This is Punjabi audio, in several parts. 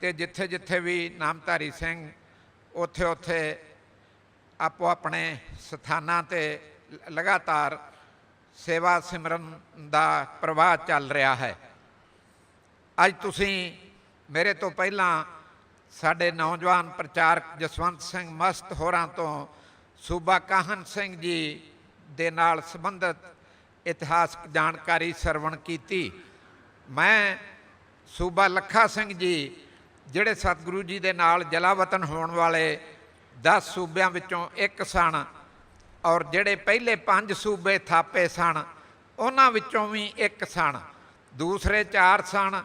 ਤੇ ਜਿੱਥੇ ਜਿੱਥੇ ਵੀ ਨਾਮਧਾਰੀ ਸਿੰਘ ਉੱਥੇ ਉੱਥੇ ਆਪੋ ਆਪਣੇ ਸਥਾਨਾਂ ਤੇ ਲਗਾਤਾਰ ਸੇਵਾ ਸਿਮਰਨ ਦਾ ਪ੍ਰਵਾਹ ਚੱਲ ਰਿਹਾ ਹੈ। ਅੱਜ ਤੁਸੀਂ ਮੇਰੇ ਤੋਂ ਪਹਿਲਾਂ ਸਾਡੇ ਨੌਜਵਾਨ ਪ੍ਰਚਾਰਕ ਜਸਵੰਤ ਸਿੰਘ ਮਸਤ ਹੋਰਾਂ ਤੋਂ ਸੂਬਾ ਕਾਹਨ ਸਿੰਘ ਜੀ ਦੇ ਨਾਲ ਸੰਬੰਧਿਤ ਇਤਿਹਾਸਕ ਜਾਣਕਾਰੀ ਸਰਵਣ ਕੀਤੀ। ਮੈਂ ਸੂਬਾ ਲੱਖਾ ਸਿੰਘ ਜੀ, ਜਿਹੜੇ ਸਤਿਗੁਰੂ ਜੀ ਦੇ ਨਾਲ ਜਲਾਵਤਨ ਹੋਣ ਵਾਲੇ 10 ਸੂਬਿਆਂ ਵਿੱਚੋਂ ਇੱਕ ਸਨ ਔਰ ਜਿਹੜੇ ਪਹਿਲੇ ਪੰਜ ਸੂਬੇ ਥਾਪੇ ਸਨ, ਉਹਨਾਂ ਵਿੱਚੋਂ ਵੀ ਇੱਕ ਸਨ। ਦੂਸਰੇ ਚਾਰ ਸਨ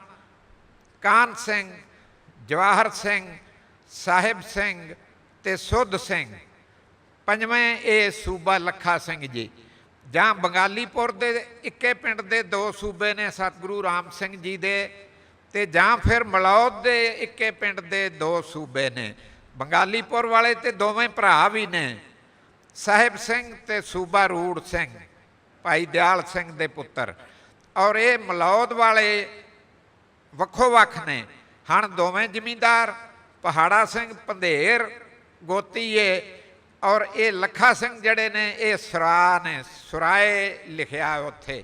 ਕਾਨ ਸਿੰਘ, ਜਵਾਹਰ ਸਿੰਘ, ਸਾਹਿਬ ਸਿੰਘ ਤੇ ਸੁੱਧ ਸਿੰਘ। ਪੰਜਵੇਂ ਇਹ ਸੂਬਾ ਲੱਖਾ ਸਿੰਘ ਜੀ। ਜਾਂ ਬੰਗਾਲੀਪੁਰ ਦੇ ਇੱਕੇ ਪਿੰਡ ਦੇ ਦੋ ਸੂਬੇ ਨੇ, ਸਤਿਗੁਰੂ ਰਾਮ ਸਿੰਘ ਜੀ ਦੇ ਤੇ ਜਾਂ ਫਿਰ ਮਲੌਦ ਦੇ ਇੱਕੇ ਪਿੰਡ ਦੇ ਦੋ ਸੂਬੇ ਨੇ, ਬੰਗਾਲੀਪੁਰ ਵਾਲੇ ਤੇ ਦੋਵੇਂ ਭਰਾ ਵੀ ਨੇ, ਸਾਹਿਬ ਸਿੰਘ ਤੇ ਸੂਬਾ ਰੂੜ ਸਿੰਘ, ਭਾਈ ਦਿਆਲ ਸਿੰਘ ਦੇ ਪੁੱਤਰ। ਔਰ ਇਹ ਮਲੌਦ ਵਾਲੇ ਵੱਖੋ ਵੱਖ ਨੇ ਹਨ ਦੋਵੇਂ ਜ਼ਮੀਂਦਾਰ, ਪਹਾੜਾ ਸਿੰਘ ਪੰਧੇਰ ਗੋਤੀਏ ਔਰ ਇਹ ਲੱਖਾ ਸਿੰਘ ਜਿਹੜੇ ਨੇ, ਇਹ ਸਰਾ ਨੇ, ਸਰਾਏ ਲਿਖਿਆ ਉੱਥੇ।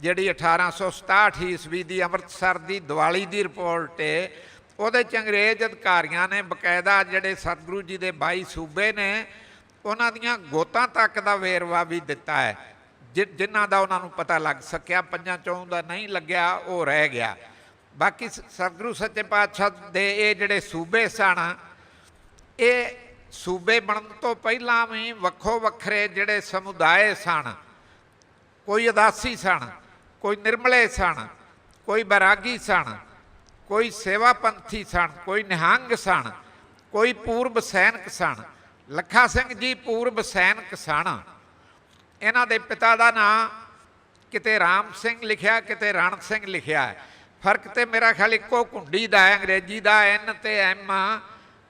ਜਿਹੜੀ 1867 ਈਸਵੀ ਦੀ ਅੰਮ੍ਰਿਤਸਰ ਦੀ ਦੀਵਾਲੀ ਦੀ ਰਿਪੋਰਟ ਹੈ ਉਹਦੇ ਚ ਅੰਗਰੇਜ਼ ਅਧਿਕਾਰੀਆਂ ਨੇ ਬਕਾਇਦਾ ਜਿਹੜੇ ਸਤਿਗੁਰੂ ਜੀ ਦੇ 22 ਸੂਬੇ ਨੇ, ਉਹਨਾਂ ਦੀਆਂ ਗੋਤਾਂ ਤੱਕ ਦਾ ਵੇਰਵਾ ਵੀ ਦਿੱਤਾ ਹੈ। ਜਿ- ਜਿਨ੍ਹਾਂ ਦਾ ਉਹਨਾਂ ਨੂੰ ਪਤਾ ਲੱਗ ਸਕਿਆ, ਪੰਜਾਂ ਚੋਂ ਦਾ ਨਹੀਂ ਲੱਗਿਆ, ਉਹ ਰਹਿ ਗਿਆ। ਬਾਕੀ ਸ- ਸਤਿਗੁਰੂ ਸੱਚੇ ਪਾਤਸ਼ਾਹ ਦੇ ਇਹ ਜਿਹੜੇ ਸੂਬੇ ਸਨ, ਇਹ ਸੂਬੇ ਬਣਨ ਤੋਂ ਪਹਿਲਾਂ ਵੀ ਵੱਖੋ ਵੱਖਰੇ ਜਿਹੜੇ ਸਮੁਦਾਇ ਸਨ, ਕੋਈ ਉਦਾਸੀ ਸਨ ਕੋਈ ਨਿਰਮਲੇ ਸਨ ਕੋਈ ਬੈਰਾਗੀ ਸਨ ਕੋਈ ਸੇਵਾ ਪੰਥੀ ਸਨ ਕੋਈ ਨਿਹੰਗ ਸਨ ਕੋਈ ਪੂਰਬ ਸੈਨਿਕ ਸਨ ਲੱਖਾ ਸਿੰਘ ਜੀ ਪੂਰਬ ਸੈਨਿਕ ਸਨ ਇਹਨਾਂ ਦੇ ਪਿਤਾ ਦਾ ਨਾਂ ਕਿਤੇ ਰਾਮ ਸਿੰਘ ਲਿਖਿਆ ਕਿਤੇ ਰਣ ਸਿੰਘ ਲਿਖਿਆ ਹੈ ਫ਼ਰਕ ਤੇ ਮੇਰਾ ਖਿਆਲ ਇੱਕੋ ਕੁੰਡੀ ਦਾ ਹੈ ਅੰਗਰੇਜ਼ੀ ਦਾ ਐਨ ਤੇ ਐਮ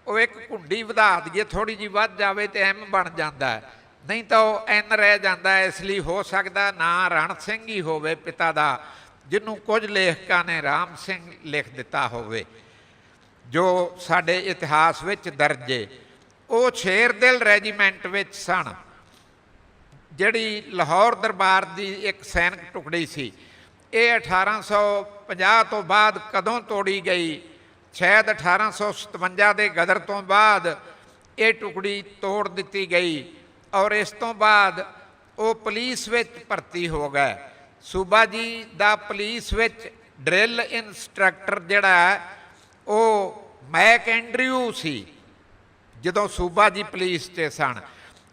ਉਹ ਇੱਕ ਕੁੰਡੀ ਵਧਾ ਦਈਏ ਥੋੜੀ ਜੀ ਵੱਧ ਜਾਵੇ ਤੇ ਐਮ ਬਣ ਜਾਂਦਾ ਹੈ ਨਹੀਂ ਤਾਂ ਉਹ ਐਨ ਰਹਿ ਜਾਂਦਾ, ਇਸ ਲਈ ਹੋ ਸਕਦਾ ਨਾਂ ਰਣ ਸਿੰਘ ਹੀ ਹੋਵੇ ਪਿਤਾ ਦਾ, ਜਿਹਨੂੰ ਕੁਝ ਲੇਖਕਾਂ ਨੇ ਰਾਮ ਸਿੰਘ ਲਿਖ ਦਿੱਤਾ ਹੋਵੇ। ਜੋ ਸਾਡੇ ਇਤਿਹਾਸ ਵਿੱਚ ਦਰਜ ਹੈ ਉਹ ਸ਼ੇਰਦਿਲ ਰੈਜੀਮੈਂਟ ਵਿੱਚ ਸਨ। ਜਿਹੜੀ ਲਾਹੌਰ ਦਰਬਾਰ ਦੀ ਇੱਕ ਸੈਨਿਕ ਟੁਕੜੀ ਸੀ, ਇਹ 1850 ਤੋਂ ਬਾਅਦ ਕਦੋਂ ਤੋੜੀ ਗਈ? ਸ਼ਾਇਦ 1857 ਦੇ ਗਦਰ ਤੋਂ ਬਾਅਦ ਇਹ ਟੁਕੜੀ ਤੋੜ ਦਿੱਤੀ ਗਈ। ਔਰ ਇਸ ਤੋਂ ਬਾਅਦ ਉਹ ਪੁਲਿਸ ਵਿੱਚ ਭਰਤੀ ਹੋ ਗਏ। ਸੂਬਾ ਜੀ ਦਾ ਪੁਲਿਸ ਵਿੱਚ ਡਰਿਲ ਇਨਸਟ੍ਰਕਟਰ ਜਿਹੜਾ ਉਹ ਮੈਕ ਐਂਡਰਿਊ ਸੀ, ਜਦੋਂ ਸੂਬਾ ਜੀ ਪੁਲਿਸ 'ਤੇ ਸਨ।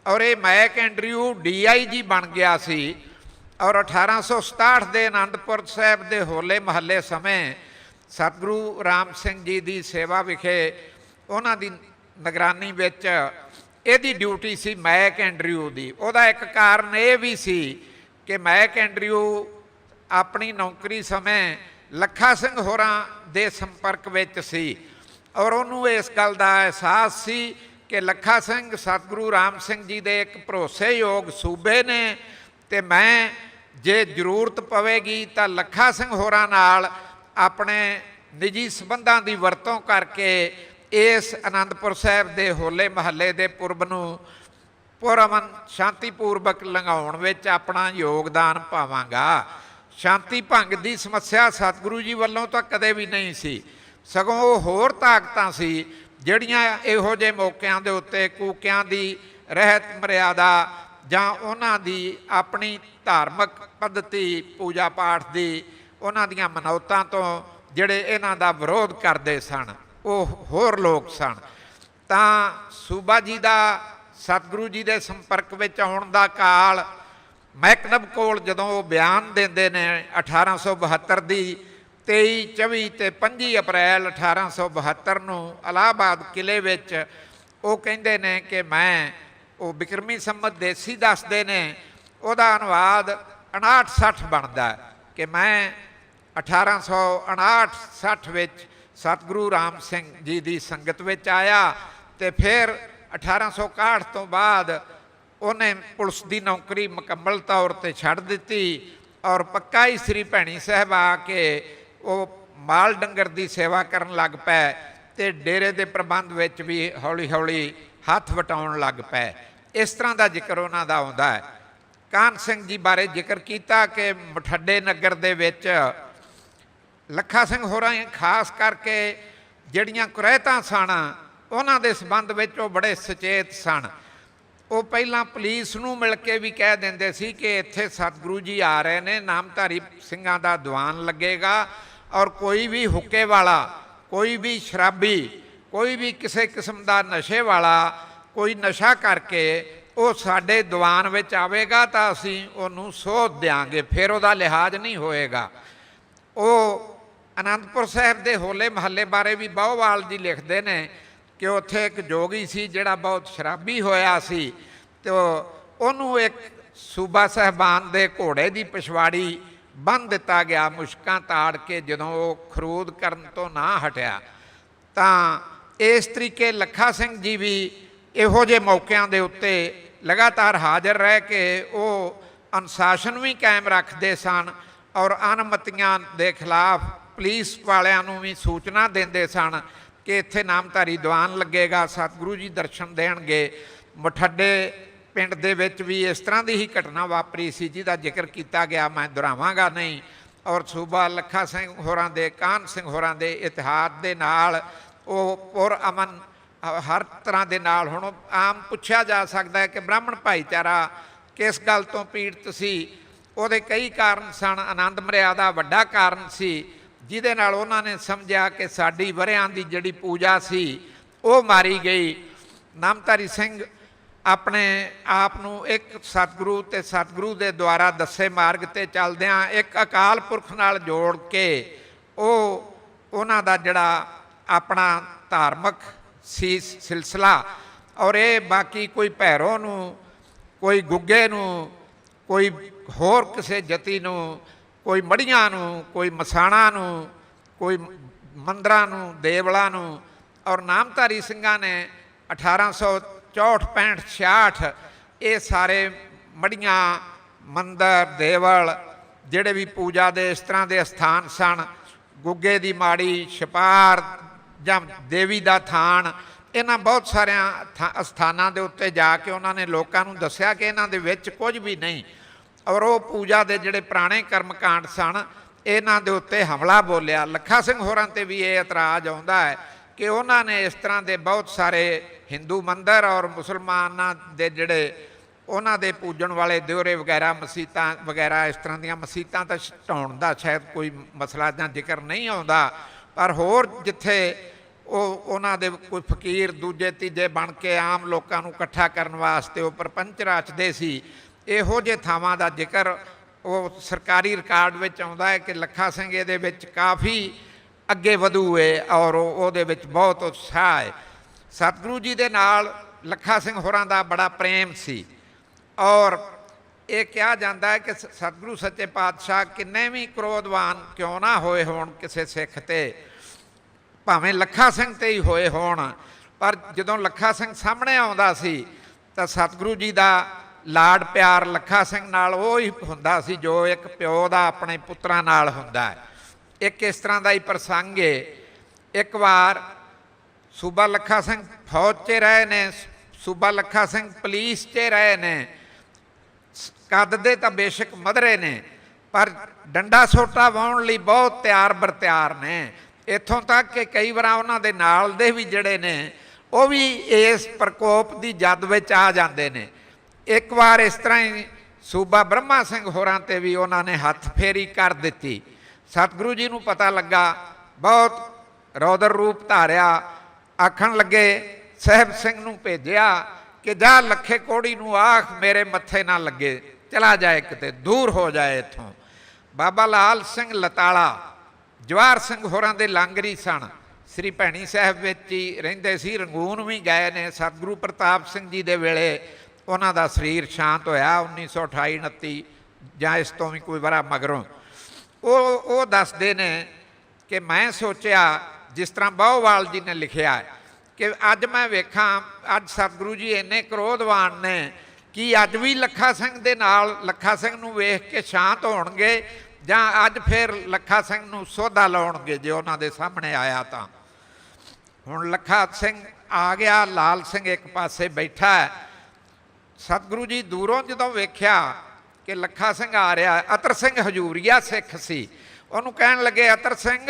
ਔਰ ਇਹ ਮੈਕ ਐਂਡਰਿਊ ਡੀਆਈਜੀ ਬਣ ਗਿਆ ਸੀ। ਔਰ 1867 ਦੇ ਆਨੰਦਪੁਰ ਸਾਹਿਬ ਦੇ ਹੋਲੇ ਮਹੱਲੇ ਸਮੇਂ ਸਤਿਗੁਰੂ ਰਾਮ ਸਿੰਘ ਜੀ ਦੀ ਸੇਵਾ ਵਿਖੇ ਉਹਨਾਂ ਦੀ ਨਿਗਰਾਨੀ ਵਿੱਚ ਇਹਦੀ ਡਿਊਟੀ ਸੀ ਮੈਕ ਐਂਡਰਿਊ ਦੀ। ਉਹਦਾ ਇੱਕ ਕਾਰਨ ਇਹ ਵੀ ਸੀ ਕਿ ਮੈਕ ਐਂਡਰਿਊ ਆਪਣੀ ਨੌਕਰੀ ਸਮੇਂ ਲੱਖਾ ਸਿੰਘ ਹੋਰਾਂ ਦੇ ਸੰਪਰਕ ਵਿੱਚ ਸੀ ਔਰ ਉਹਨੂੰ ਇਸ ਗੱਲ ਦਾ ਅਹਿਸਾਸ ਸੀ ਕਿ ਲੱਖਾ ਸਿੰਘ ਸਤਿਗੁਰੂ ਰਾਮ ਸਿੰਘ ਜੀ ਦੇ ਇੱਕ ਭਰੋਸੇਯੋਗ ਸੂਬੇ ਨੇ ਤੇ ਮੈਂ ਜੇ ਜ਼ਰੂਰਤ ਪਵੇਗੀ ਤਾਂ ਲੱਖਾ ਸਿੰਘ ਹੋਰਾਂ ਨਾਲ ਆਪਣੇ ਨਿੱਜੀ ਸਬੰਧਾਂ ਦੀ ਵਰਤੋਂ ਕਰਕੇ ਇਸ ਆਨੰਦਪੁਰ ਸਾਹਿਬ ਦੇ ਹੋਲੇ ਮਹੱਲੇ ਦੇ ਪੁਰਬ ਨੂੰ ਪੁਰਮਨ ਸ਼ਾਂਤੀਪੂਰਵਕ ਲੰਘਾਉਣ ਵਿੱਚ ਆਪਣਾ ਯੋਗਦਾਨ ਪਾਵਾਂਗਾ। ਸ਼ਾਂਤੀ ਭੰਗ ਦੀ ਸਮੱਸਿਆ ਸਤਿਗੁਰੂ ਜੀ ਵੱਲੋਂ ਤਾਂ ਕਦੇ ਵੀ ਨਹੀਂ ਸੀ। ਸਗੋਂ ਉਹ ਹੋਰ ਤਾਕਤਾਂ ਸੀ, ਜਿਹੜੀਆਂ ਇਹੋ ਜਿਹੇ ਮੌਕਿਆਂ ਦੇ ਉੱਤੇ ਕੂਕਿਆਂ ਦੀ ਰਹਿਤ ਮਰਿਆਦਾ ਜਾਂ ਉਹਨਾਂ ਦੀ ਆਪਣੀ ਧਾਰਮਿਕ ਪੱਧਤੀ ਪੂਜਾ ਪਾਠ ਦੀ ਉਹਨਾਂ ਦੀਆਂ ਮਨੌਤਾਂ ਤੋਂ ਜਿਹੜੇ ਇਹਨਾਂ ਦਾ ਵਿਰੋਧ ਕਰਦੇ ਸਨ। ਉਹ ਹੋਰ ਲੋਕ ਸਨ। ਤਾਂ ਸੂਬਾ ਜੀ ਦਾ, ਸਤਿਗੁਰੂ ਜੀ ਦੇ ਸੰਪਰਕ ਵਿੱਚ ਆਉਣ ਦਾ ਕਾਲ ਮੈਕਨਬ ਕੋਲ ਜਦੋਂ ਉਹ ਬਿਆਨ ਦਿੰਦੇ ਨੇ 1872 ਦੀ 23 24 ਤੇ 25 ਅਪ੍ਰੈਲ 1872 ਨੂੰ ਇਲਾਹਾਬਾਦ ਕਿਲੇ ਵਿੱਚ, ਉਹ ਕਹਿੰਦੇ ਨੇ ਕਿ ਮੈਂ ਉਹ ਬਿਕਰਮੀ ਸੰਮਤ ਦੇਸੀ ਦੱਸਦੇ ਨੇ, ਉਹਦਾ ਅਨੁਵਾਦ 59 60 ਬਣਦਾ ਕਿ ਮੈਂ 1859 60 ਵਿੱਚ ਸਤਿਗੁਰੂ ਰਾਮ ਸਿੰਘ ਜੀ ਦੀ ਸੰਗਤ ਵਿੱਚ ਆਇਆ ਤੇ ਫਿਰ 1861 ਤੋਂ ਬਾਅਦ ਉਹਨੇ ਪੁਲਿਸ ਦੀ ਨੌਕਰੀ ਮੁਕੰਮਲ ਤੌਰ ਤੇ ਛੱਡ ਦਿੱਤੀ ਔਰ ਪੱਕਾ ਹੀ ਸ੍ਰੀ ਭੈਣੀ ਸਾਹਿਬ ਆ ਕੇ ਉਹ ਮਾਲ ਡੰਗਰ ਦੀ ਸੇਵਾ ਕਰਨ ਲੱਗ ਪਏ ਤੇ ਡੇਰੇ ਦੇ ਪ੍ਰਬੰਧ ਵਿੱਚ ਵੀ ਹੌਲੀ-ਹੌਲੀ ਹੱਥ ਵਟਾਉਣ ਲੱਗ ਪਏ। ਇਸ ਤਰ੍ਹਾਂ ਦਾ ਜ਼ਿਕਰ ਉਹਨਾਂ ਦਾ ਆਉਂਦਾ ਹੈ। ਕਾਨ ਸਿੰਘ ਜੀ ਬਾਰੇ ਜ਼ਿਕਰ ਕੀਤਾ ਕਿ ਮਠੱਡੇ ਨਗਰ ਦੇ ਵਿੱਚ ਲੱਖਾ ਸਿੰਘ ਹੋਰਾਂ ਖਾਸ ਕਰਕੇ ਜਿਹੜੀਆਂ ਕੁਰੈਤਾਂ ਸਨ, ਉਹਨਾਂ ਦੇ ਸੰਬੰਧ ਵਿੱਚ ਉਹ ਬੜੇ ਸੁਚੇਤ ਸਨ। ਉਹ ਪਹਿਲਾਂ ਪੁਲਿਸ ਨੂੰ ਮਿਲ ਕੇ ਵੀ ਕਹਿ ਦਿੰਦੇ ਸੀ ਕਿ ਇੱਥੇ ਸਤਿਗੁਰੂ ਜੀ ਆ ਰਹੇ ਨੇ, ਨਾਮਧਾਰੀ ਸਿੰਘਾਂ ਦਾ ਦੀਵਾਨ ਲੱਗੇਗਾ ਔਰ ਕੋਈ ਵੀ ਹੁੱਕੇ ਵਾਲਾ, ਕੋਈ ਵੀ ਸ਼ਰਾਬੀ, ਕੋਈ ਵੀ ਕਿਸੇ ਕਿਸਮ ਦਾ ਨਸ਼ੇ ਵਾਲਾ, ਕੋਈ ਨਸ਼ਾ ਕਰਕੇ ਉਹ ਸਾਡੇ ਦੀਵਾਨ ਵਿੱਚ ਆਵੇਗਾ ਤਾਂ ਅਸੀਂ ਉਹਨੂੰ ਸੋਧ ਦਿਆਂਗੇ, ਫਿਰ ਉਹਦਾ ਲਿਹਾਜ਼ ਨਹੀਂ ਹੋਏਗਾ। ਉਹ ਅਨੰਦਪੁਰ ਸਾਹਿਬ ਦੇ ਹੋਲੇ ਮਹੱਲੇ ਬਾਰੇ ਵੀ ਬਹੁਵਾਲ ਜੀ ਲਿਖਦੇ ਨੇ ਕਿ ਉੱਥੇ ਇੱਕ ਜੋਗੀ ਸੀ ਜਿਹੜਾ ਬਹੁਤ ਸ਼ਰਾਬੀ ਹੋਇਆ ਸੀ ਤੇ ਉਹਨੂੰ ਇੱਕ ਸੂਬਾ ਸਹਿਬਾਨ ਦੇ ਘੋੜੇ ਦੀ ਪਿਛਵਾੜੀ ਬੰਨ ਦਿੱਤਾ ਗਿਆ, ਮੁਸ਼ਕਾਂ ਤਾੜ ਕੇ ਜਦੋਂ ਉਹ ਖਰੂਦ ਕਰਨ ਤੋਂ ਨਾ ਹਟਿਆ। ਤਾਂ ਇਸ ਤਰੀਕੇ ਲੱਖਾ ਸਿੰਘ ਜੀ ਵੀ ਇਹੋ ਜਿਹੇ ਮੌਕਿਆਂ ਦੇ ਉੱਤੇ ਲਗਾਤਾਰ ਹਾਜ਼ਰ ਰਹਿ ਕੇ ਉਹ ਅਨੁਸ਼ਾਸਨ ਵੀ ਕਾਇਮ ਰੱਖਦੇ ਸਨ ਔਰ ਅਨਮਤੀਆਂ ਦੇ ਖਿਲਾਫ ਪੁਲਿਸ ਵਾਲਿਆਂ ਨੂੰ ਵੀ ਸੂਚਨਾ ਦਿੰਦੇ ਸਨ ਕਿ ਇੱਥੇ ਨਾਮਧਾਰੀ ਦੀਵਾਨ ਲੱਗੇਗਾ, ਸਤਿਗੁਰੂ ਜੀ ਦਰਸ਼ਨ ਦੇਣਗੇ। ਮਠੱਡੇ ਪਿੰਡ ਦੇ ਵਿੱਚ ਵੀ ਇਸ ਤਰ੍ਹਾਂ ਦੀ ਹੀ ਘਟਨਾ ਵਾਪਰੀ ਸੀ, ਜਿਹਦਾ ਜ਼ਿਕਰ ਕੀਤਾ ਗਿਆ, ਮੈਂ ਦੁਹਰਾਵਾਂਗਾ ਨਹੀਂ। ਔਰ ਸੂਬਾ ਲੱਖਾ ਸਿੰਘ ਹੋਰਾਂ ਦੇ ਕਾਨ ਸਿੰਘ ਹੋਰਾਂ ਦੇ ਇਤਿਹਾਸ ਦੇ ਨਾਲ ਉਹ ਪੁਰ ਅਮਨ ਹਰ ਤਰ੍ਹਾਂ ਦੇ ਨਾਲ ਹੁਣ ਆਮ ਪੁੱਛਿਆ ਜਾ ਸਕਦਾ ਹੈ ਕਿ ਬ੍ਰਾਹਮਣ ਭਾਈਚਾਰਾ ਕਿਸ ਗੱਲ ਤੋਂ ਪੀੜਤ ਸੀ? ਉਹਦੇ ਕਈ ਕਾਰਨ ਸਨ। ਆਨੰਦ ਮਰਿਆਦਾ ਵੱਡਾ ਕਾਰਨ ਸੀ। ਜਿਹਦੇ ਨਾਲ ਉਹਨਾਂ ਨੇ ਸਮਝਿਆ ਕਿ ਸਾਡੀ ਵਰਿਆਂ ਦੀ ਜਿਹੜੀ ਪੂਜਾ ਸੀ, ਉਹ ਮਾਰੀ ਗਈ। ਨਾਮਧਾਰੀ ਸਿੰਘ ਆਪਣੇ ਆਪ ਨੂੰ ਇੱਕ ਸਤਿਗੁਰੂ ਤੇ ਸਤਿਗੁਰੂ ਦੇ ਦੁਆਰਾ ਦੱਸੇ ਮਾਰਗ ਤੇ ਚੱਲਦਿਆਂ ਇੱਕ ਅਕਾਲ ਪੁਰਖ ਨਾਲ ਜੋੜ ਕੇ ਉਹ ਉਹਨਾਂ ਦਾ ਜਿਹੜਾ ਆਪਣਾ ਧਾਰਮਿਕ ਸੀ ਸਿਲਸਿਲਾ ਔਰ ਇਹ ਬਾਕੀ ਕੋਈ ਭੈਰੋ ਨੂੰ, ਕੋਈ ਗੁੱਗੇ ਨੂੰ, ਕੋਈ ਹੋਰ ਕਿਸੇ ਜਤੀ ਨੂੰ ਕੋਈ ਮੜੀਆਂ ਨੂੰ, ਕੋਈ ਮਸਾਣਾ ਨੂੰ, ਕੋਈ ਮੰਦਰਾਂ ਨੂੰ, ਦੇਵਲਾਂ ਨੂੰ ਔਰ ਨਾਮਧਾਰੀ ਸਿੰਘਾਂ ਨੇ 1864 65 66 ਇਹ ਸਾਰੇ ਮੜੀਆਂ, ਮੰਦਰ, ਦੇਵਲ ਜਿਹੜੇ ਵੀ ਪੂਜਾ ਦੇ ਇਸ ਤਰ੍ਹਾਂ ਦੇ ਸਥਾਨ ਸਨ, ਗੁੱਗੇ ਦੀ ਮਾੜੀ, ਛਪਾਰ ਜਾਂ ਦੇਵੀ ਦਾ ਥਾਨ, ਇਹਨਾਂ ਬਹੁਤ ਸਾਰਿਆਂ ਥਾਂ- ਸਥਾਨਾਂ ਦੇ ਉੱਤੇ ਜਾ ਕੇ ਉਹਨਾਂ ਨੇ ਲੋਕਾਂ ਨੂੰ ਦੱਸਿਆ ਕਿ ਇਹਨਾਂ ਦੇ ਵਿੱਚ ਕੁਝ ਵੀ ਨਹੀਂ। ਔਰ ਉਹ ਪੂਜਾ ਦੇ ਜਿਹੜੇ ਪੁਰਾਣੇ ਕਰਮ ਕਾਂਡ ਸਨ, ਇਹਨਾਂ ਦੇ ਉੱਤੇ ਹਮਲਾ ਬੋਲਿਆ। ਲੱਖਾ ਸਿੰਘ ਹੋਰਾਂ ਤੇ ਵੀ ਇਹ ਇਤਰਾਜ਼ ਆਉਂਦਾ ਹੈ ਕਿ ਉਹਨਾਂ ਨੇ ਇਸ ਤਰ੍ਹਾਂ ਦੇ ਬਹੁਤ ਸਾਰੇ ਹਿੰਦੂ ਮੰਦਰ ਔਰ ਮੁਸਲਮਾਨਾਂ ਦੇ ਜਿਹੜੇ ਉਹਨਾਂ ਦੇ ਪੂਜਣ ਵਾਲੇ ਦਿਉਰੇ ਵਗੈਰਾ, ਮਸੀਤਾਂ ਵਗੈਰਾ, ਇਸ ਤਰ੍ਹਾਂ ਦੀਆਂ ਮਸੀਤਾਂ ਤਾਂ ਢਾਉਣ ਦਾ ਸ਼ਾਇਦ ਕੋਈ ਮਸਲਾ ਜਾਂ ਜ਼ਿਕਰ ਨਹੀਂ ਆਉਂਦਾ, ਪਰ ਹੋਰ ਜਿੱਥੇ ਉਹ ਉਹਨਾਂ ਦੇ ਕੋਈ ਫਕੀਰ ਦੂਜੇ ਤੀਜੇ ਬਣ ਕੇ ਆਮ ਲੋਕਾਂ ਨੂੰ ਇਕੱਠਾ ਕਰਨ ਵਾਸਤੇ ਉਹ ਪਰਪੰਚ ਰਚਦੇ ਸੀ ਇਹੋ ਜਿਹੇ ਥਾਵਾਂ ਦਾ ਜ਼ਿਕਰ ਉਹ ਸਰਕਾਰੀ ਰਿਕਾਰਡ ਵਿੱਚ ਆਉਂਦਾ ਹੈ ਕਿ ਲੱਖਾ ਸਿੰਘ ਇਹਦੇ ਵਿੱਚ ਕਾਫੀ ਅੱਗੇ ਵਧੂ ਹੈ ਔਰ ਉਹ- ਉਹਦੇ ਵਿੱਚ ਬਹੁਤ ਉਤਸ਼ਾਹ ਹੈ। ਸਤਿਗੁਰੂ ਜੀ ਦੇ ਨਾਲ ਲੱਖਾ ਸਿੰਘ ਹੋਰਾਂ ਦਾ ਬੜਾ ਪ੍ਰੇਮ ਸੀ ਔਰ ਇਹ ਕਿਹਾ ਜਾਂਦਾ ਹੈ ਕਿ ਸਤਿਗੁਰੂ ਸੱਚੇ ਪਾਤਸ਼ਾਹ ਕਿੰਨੇ ਵੀ ਕ੍ਰੋਧਵਾਨ ਕਿਉਂ ਨਾ ਹੋਏ ਹੋਣ ਕਿਸੇ ਸਿੱਖ ਤੇ, ਭਾਵੇਂ ਲੱਖਾ ਸਿੰਘ ਤੇ ਹੀ ਹੋਏ ਹੋਣ, ਪਰ ਜਦੋਂ ਲੱਖਾ ਸਿੰਘ ਸਾਹਮਣੇ ਆਉਂਦਾ ਸੀ ਤਾਂ ਸਤਿਗੁਰੂ ਜੀ ਦਾ ਲਾਡ ਪਿਆਰ ਲੱਖਾ ਸਿੰਘ ਨਾਲ ਉਹ ਹੀ ਹੁੰਦਾ ਸੀ ਜੋ ਇੱਕ ਪਿਓ ਦਾ ਆਪਣੇ ਪੁੱਤਰਾਂ ਨਾਲ ਹੁੰਦਾ ਹੈ। ਇੱਕ ਇਸ ਤਰ੍ਹਾਂ ਦਾ ਹੀ ਪ੍ਰਸੰਗ ਹੈ ਇੱਕ ਵਾਰ ਸੂਬਾ ਲੱਖਾ ਸਿੰਘ ਫੌਜ 'ਚ ਰਹੇ ਨੇ, ਸੂਬਾ ਲੱਖਾ ਸਿੰਘ ਪੁਲਿਸ 'ਚ ਰਹੇ ਨੇ, ਕੱਦ ਦੇ ਤਾਂ ਬੇਸ਼ੱਕ ਮਧਰੇ ਨੇ, ਪਰ ਡੰਡਾ ਸੋਟਾ ਵਾਉਣ ਲਈ ਬਹੁਤ ਤਿਆਰ ਬਰਤਿਆਰ ਨੇ। ਇੱਥੋਂ ਤੱਕ ਕਿ ਕਈ ਵਾਰ ਉਹਨਾਂ ਦੇ ਨਾਲ ਦੇ ਵੀ ਜਿਹੜੇ ਨੇ, ਉਹ ਵੀ ਇਸ ਪ੍ਰਕੋਪ ਦੀ ਜਦ ਵਿੱਚ ਆ ਜਾਂਦੇ ਨੇ। ਇੱਕ ਵਾਰ ਇਸ ਤਰ੍ਹਾਂ ਹੀ ਸੂਬਾ ਬ੍ਰਹਮਾ ਸਿੰਘ ਹੋਰਾਂ ਤੇ ਵੀ ਉਹਨਾਂ ਨੇ ਹੱਥ ਫੇਰੀ ਕਰ ਦਿੱਤੀ। ਸਤਿਗੁਰੂ ਜੀ ਨੂੰ ਪਤਾ ਲੱਗਾ, ਬਹੁਤ ਰੌਦਰ ਰੂਪ ਧਾਰਿਆ, ਆਖਣ ਲੱਗੇ, ਸਹਿਬ ਸਿੰਘ ਨੂੰ ਭੇਜਿਆ ਕਿ ਜਾ ਲੱਖੇ ਕੋੜੀ ਨੂੰ ਆਖ, ਮੇਰੇ ਮੱਥੇ ਨਾ ਲੱਗੇ, ਚਲਾ ਜਾਏ ਕਿਤੇ, ਦੂਰ ਹੋ ਜਾਏ ਇੱਥੋਂ। ਬਾਬਾ ਲਾਲ ਸਿੰਘ ਲਤਾਲਾ ਜਵਾਰ ਸਿੰਘ ਹੋਰਾਂ ਦੇ ਲਾਂਗਰੀ ਸਨ। ਸ੍ਰੀ ਭੈਣੀ ਸਾਹਿਬ ਵਿੱਚ ਹੀ ਰਹਿੰਦੇ ਸੀ, ਰੰਗੂਨ ਵੀ ਗਏ ਨੇ। ਸਤਿਗੁਰੂ ਪ੍ਰਤਾਪ ਸਿੰਘ ਜੀ ਦੇ ਵੇਲੇ ਉਹਨਾਂ ਦਾ ਸਰੀਰ ਸ਼ਾਂਤ ਹੋਇਆ 1928 29 ਜਾਂ ਇਸ ਤੋਂ ਵੀ ਕੋਈ ਬੜਾ ਮਗਰੋਂ। ਉਹ ਉਹ ਦੱਸਦੇ ਨੇ ਕਿ ਮੈਂ ਸੋਚਿਆ, ਜਿਸ ਤਰ੍ਹਾਂ ਬਹੁਵਾਲ ਜੀ ਨੇ ਲਿਖਿਆ ਹੈ, ਕਿ ਅੱਜ ਮੈਂ ਵੇਖਾਂ, ਅੱਜ ਸਤਿਗੁਰੂ ਜੀ ਇੰਨੇ ਕ੍ਰੋਧਵਾਨ ਨੇ ਕਿ ਅੱਜ ਵੀ ਲੱਖਾ ਸਿੰਘ ਦੇ ਨਾਲ, ਲੱਖਾ ਸਿੰਘ ਨੂੰ ਵੇਖ ਕੇ ਸ਼ਾਂਤ ਹੋਣਗੇ, ਜਾਂ ਅੱਜ ਫਿਰ ਲੱਖਾ ਸਿੰਘ ਨੂੰ ਸੋਧਾ ਲਾਉਣਗੇ, ਜੇ ਉਹਨਾਂ ਦੇ ਸਾਹਮਣੇ ਆਇਆ ਤਾਂ। ਹੁਣ ਲੱਖਾ ਸਿੰਘ ਆ ਗਿਆ, ਲਾਲ ਸਿੰਘ ਇੱਕ ਪਾਸੇ ਬੈਠਾ ਹੈ ਸਤਿਗੁਰੂ ਜੀ ਦੂਰੋਂ ਜਦੋਂ ਵੇਖਿਆ ਕਿ ਲੱਖਾ ਸਿੰਘ ਆ ਰਿਹਾ, ਅਤਰ ਸਿੰਘ ਹਜੂਰੀਆ ਸਿੱਖ ਸੀ, ਉਹਨੂੰ ਕਹਿਣ ਲੱਗੇ, ਅਤਰ ਸਿੰਘ,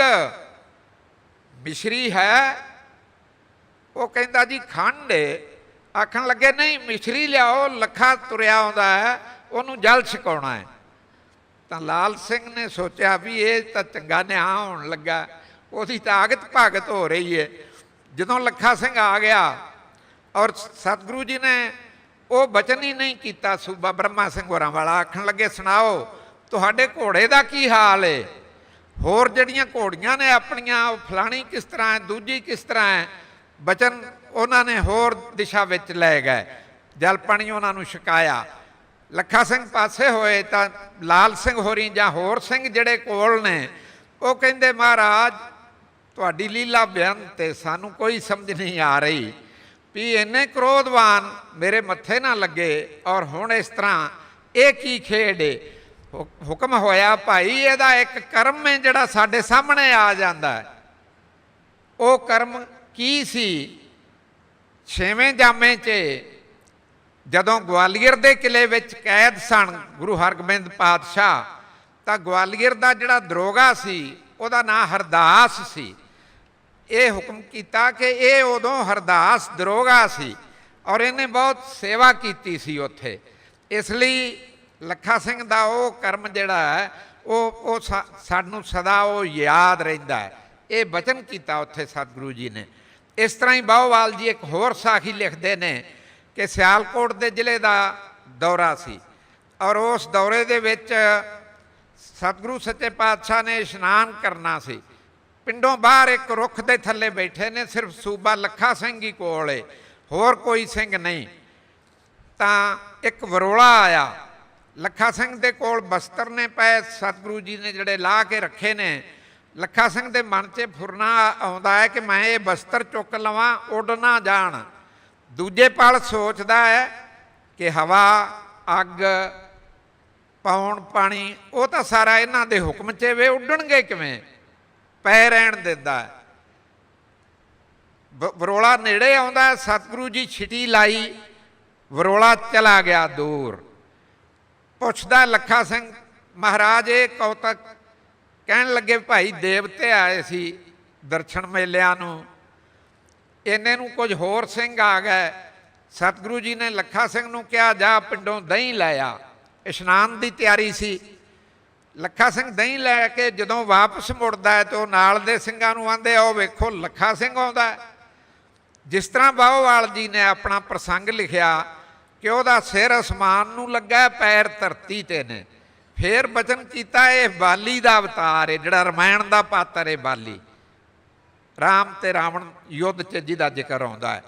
ਮਿਸ਼ਰੀ ਹੈ? ਉਹ ਕਹਿੰਦਾ, ਜੀ ਖੰਡ ਆਖਣ ਲੱਗੇ, ਨਹੀਂ, ਮਿਸ਼ਰੀ ਲਿਆਓ, ਲੱਖਾ ਤੁਰਿਆ ਆਉਂਦਾ ਹੈ, ਉਹਨੂੰ ਜਲ ਛਕਾਉਣਾ ਹੈ। ਤਾਂ ਲਾਲ ਸਿੰਘ ਨੇ ਸੋਚਿਆ ਵੀ ਇਹ ਤਾਂ ਚੰਗਾ ਨਿਆਂ ਹੋਣ ਲੱਗਾ, ਉਹਦੀ ਤਾਕਤ ਭਗਤ ਹੋ ਰਹੀ ਹੈ ਜਦੋਂ ਲੱਖਾ ਸਿੰਘ ਆ ਗਿਆ ਔਰ ਸਤਿਗੁਰੂ ਜੀ ਨੇ ਉਹ ਬਚਨ ਹੀ ਨਹੀਂ ਕੀਤਾ ਸੂਬਾ ਬ੍ਰਹਮਾ ਸਿੰਘ ਹੋਰਾਂ ਵਾਲਾ। ਆਖਣ ਲੱਗੇ, ਸੁਣਾਓ, ਤੁਹਾਡੇ ਘੋੜੇ ਦਾ ਕੀ ਹਾਲ ਏ? ਹੋਰ ਜਿਹੜੀਆਂ ਘੋੜੀਆਂ ਨੇ ਆਪਣੀਆਂ, ਉਹ ਫਲਾਣੀ ਕਿਸ ਤਰ੍ਹਾਂ ਹੈ, ਦੂਜੀ ਕਿਸ ਤਰ੍ਹਾਂ ਹੈ? ਬਚਨ ਉਹਨਾਂ ਨੇ ਹੋਰ ਦਿਸ਼ਾ ਵਿੱਚ ਲੈ ਗਏ। ਜਲ ਪਾਣੀ ਉਹਨਾਂ ਨੂੰ ਛਕਾਇਆ। ਲੱਖਾ ਸਿੰਘ ਪਾਸੇ ਹੋਏ ਤਾਂ ਲਾਲ ਸਿੰਘ ਹੋਰੀ ਜਾਂ ਹੋਰ ਸਿੰਘ ਜਿਹੜੇ ਕੋਲ ਨੇ, ਉਹ ਕਹਿੰਦੇ, ਮਹਾਰਾਜ, ਤੁਹਾਡੀ ਲੀਲਾ ਬਿਆਨ ਤੇ ਸਾਨੂੰ ਕੋਈ ਸਮਝ ਨਹੀਂ ਆ ਰਹੀ। ਵੀ ਇੰਨੇ ਕ੍ਰੋਧਵਾਨ ਮੇਰੇ ਮੱਥੇ ਨਾ ਲੱਗੇ ਔਰ ਹੁਣ ਇਸ ਤਰ੍ਹਾਂ ਇਹ ਕੀ ਖੇਡ ਏ? ਹੁਕਮ ਹੋਇਆ ਭਾਈ, ਇਹਦਾ ਇੱਕ ਕਰਮ ਹੈ ਜਿਹੜਾ ਸਾਡੇ ਸਾਹਮਣੇ ਆ ਜਾਂਦਾ ਹੈ। ਉਹ ਕਰਮ ਕੀ ਸੀ? ਛੇਵੇਂ ਜਾਮੇ 'ਚ ਜਦੋਂ ਗਵਾਲੀਅਰ ਦੇ ਕਿਲੇ ਵਿੱਚ ਕੈਦ ਸਨ ਗੁਰੂ ਹਰਗੋਬਿੰਦ ਪਾਤਸ਼ਾਹ, ਤਾਂ ਗਵਾਲੀਅਰ ਦਾ ਜਿਹੜਾ ਦਰੋਗਾ ਸੀ, ਉਹਦਾ ਨਾਂ ਹਰਦਾਸ ਸੀ। ਇਹ ਹੁਕਮ ਕੀਤਾ ਕਿ ਇਹ ਉਦੋਂ ਹਰਦਾਸ ਦਰੋਗਾ ਸੀ ਔਰ ਇਹਨੇ ਬਹੁਤ ਸੇਵਾ ਕੀਤੀ ਸੀ ਉੱਥੇ। ਇਸ ਲਈ ਲੱਖਾ ਸਿੰਘ ਦਾ ਉਹ ਕਰਮ ਜਿਹੜਾ ਹੈ, ਉਹ ਉਹ ਸਾ- ਸਾਨੂੰ ਸਦਾ ਉਹ ਯਾਦ ਰਹਿੰਦਾ ਹੈ। ਇਹ ਬਚਨ ਕੀਤਾ ਉੱਥੇ ਸਤਿਗੁਰੂ ਜੀ ਨੇ। ਇਸ ਤਰ੍ਹਾਂ ਹੀ ਬਾਹਵਾਲ ਜੀ ਇੱਕ ਹੋਰ ਸਾਖੀ ਲਿਖਦੇ ਨੇ ਕਿ ਸਿਆਲਕੋਟ ਦੇ ਜ਼ਿਲ੍ਹੇ ਦਾ ਦੌਰਾ ਸੀ ਔਰ ਉਸ ਦੌਰੇ ਦੇ ਵਿੱਚ ਸਤਿਗੁਰੂ ਸੱਚੇ ਪਾਤਸ਼ਾਹ ਨੇ ਇਸ਼ਨਾਨ ਕਰਨਾ ਸੀ। ਪਿੰਡੋਂ ਬਾਹਰ ਇੱਕ ਰੁੱਖ ਦੇ ਥੱਲੇ ਬੈਠੇ ਨੇ, ਸਿਰਫ ਸੂਬਾ ਲੱਖਾ ਸਿੰਘ ਹੀ ਕੋਲ ਏ, ਹੋਰ ਕੋਈ ਸਿੰਘ ਨਹੀਂ। ਤਾਂ ਇੱਕ ਵਰੋਲਾ ਆਇਆ, ਲੱਖਾ ਸਿੰਘ ਦੇ ਕੋਲ ਬਸਤਰ ਨੇ ਪਏ, ਸਤਿਗੁਰੂ ਜੀ ਨੇ ਜਿਹੜੇ ਲਾ ਕੇ ਰੱਖੇ ਨੇ। ਲੱਖਾ ਸਿੰਘ ਦੇ ਮਨ 'ਚ ਫੁਰਨਾ ਆਉਂਦਾ ਹੈ ਕਿ ਮੈਂ ਇਹ ਬਸਤਰ ਚੁੱਕ ਲਵਾਂ, ਉੱਡ ਨਾ ਜਾਣ। ਦੂਜੇ ਪਲ ਸੋਚਦਾ ਹੈ ਕਿ ਹਵਾ, ਅੱਗ ਪਾਉਣ ਪਾਣੀ, ਉਹ ਤਾਂ ਸਾਰਾ ਇਹਨਾਂ ਦੇ ਹੁਕਮ 'ਚ ਵੇ ਉੱਡਣਗੇ ਕਿਵੇਂ? ਪੈ ਰਹਿਣ ਦਿੰਦਾ ਹੈ। ਵਰੋਲਾ ਨੇੜੇ ਆਉਂਦਾ ਸਤਿਗੁਰੂ ਜੀ ਛਿਟੀ ਲਾਈ, ਵਰੋਲਾ ਚਲਾ ਗਿਆ ਦੂਰ। ਪੁੱਛਦਾ ਲੱਖਾ ਸਿੰਘ, ਮਹਾਰਾਜ, ਇਹ ਕੌਤਕ ਕਹਿਣ ਲੱਗੇ ਭਾਈ ਦੇਵਤੇ ਆਏ ਸੀ ਦਰਸ਼ਨ ਮੇਲਿਆਂ ਨੂੰ। ਇਹਨੇ ਨੂੰ ਕੁਝ ਹੋਰ ਸਿੰਘ ਆ ਗਏ। ਸਤਿਗੁਰੂ ਜੀ ਨੇ ਲੱਖਾ ਸਿੰਘ ਨੂੰ ਕਿਹਾ, ਜਾ ਪਿੰਡੋਂ ਦਹੀਂ ਲਾਇਆ ਇਸ਼ਨਾਨ ਦੀ ਤਿਆਰੀ ਸੀ। ਲੱਖਾ ਸਿੰਘ ਦਹੀਂ ਲੈ ਕੇ ਜਦੋਂ ਵਾਪਸ ਮੁੜਦਾ ਹੈ ਤੇ ਉਹ ਨਾਲ ਦੇ ਸਿੰਘਾਂ ਨੂੰ ਆਂਦੇ ਉਹ ਵੇਖੋ ਲੱਖਾ ਸਿੰਘ ਆਉਂਦਾ ਜਿਸ ਤਰ੍ਹਾਂ ਬਾਹੋਵਾਲ ਜੀ ਨੇ ਆਪਣਾ ਪ੍ਰਸੰਗ ਲਿਖਿਆ, ਕਿ ਉਹਦਾ ਸਿਰ ਅਸਮਾਨ ਨੂੰ ਲੱਗਾ ਪੈਰ ਧਰਤੀ ਤੇ ਨੇ। ਫੇਰ ਬਚਨ ਕੀਤਾ, ਇਹ ਬਾਲੀ ਦਾ ਅਵਤਾਰ ਹੈ, ਜਿਹੜਾ ਰਮਾਇਣ ਦਾ ਪਾਤਰ ਹੈ ਬਾਲੀ। ਰਾਮ ਤੇ ਰਾਵਣ ਯੁੱਧ 'ਚ ਜਿਹਦਾ ਜ਼ਿਕਰ ਆਉਂਦਾ ਹੈ।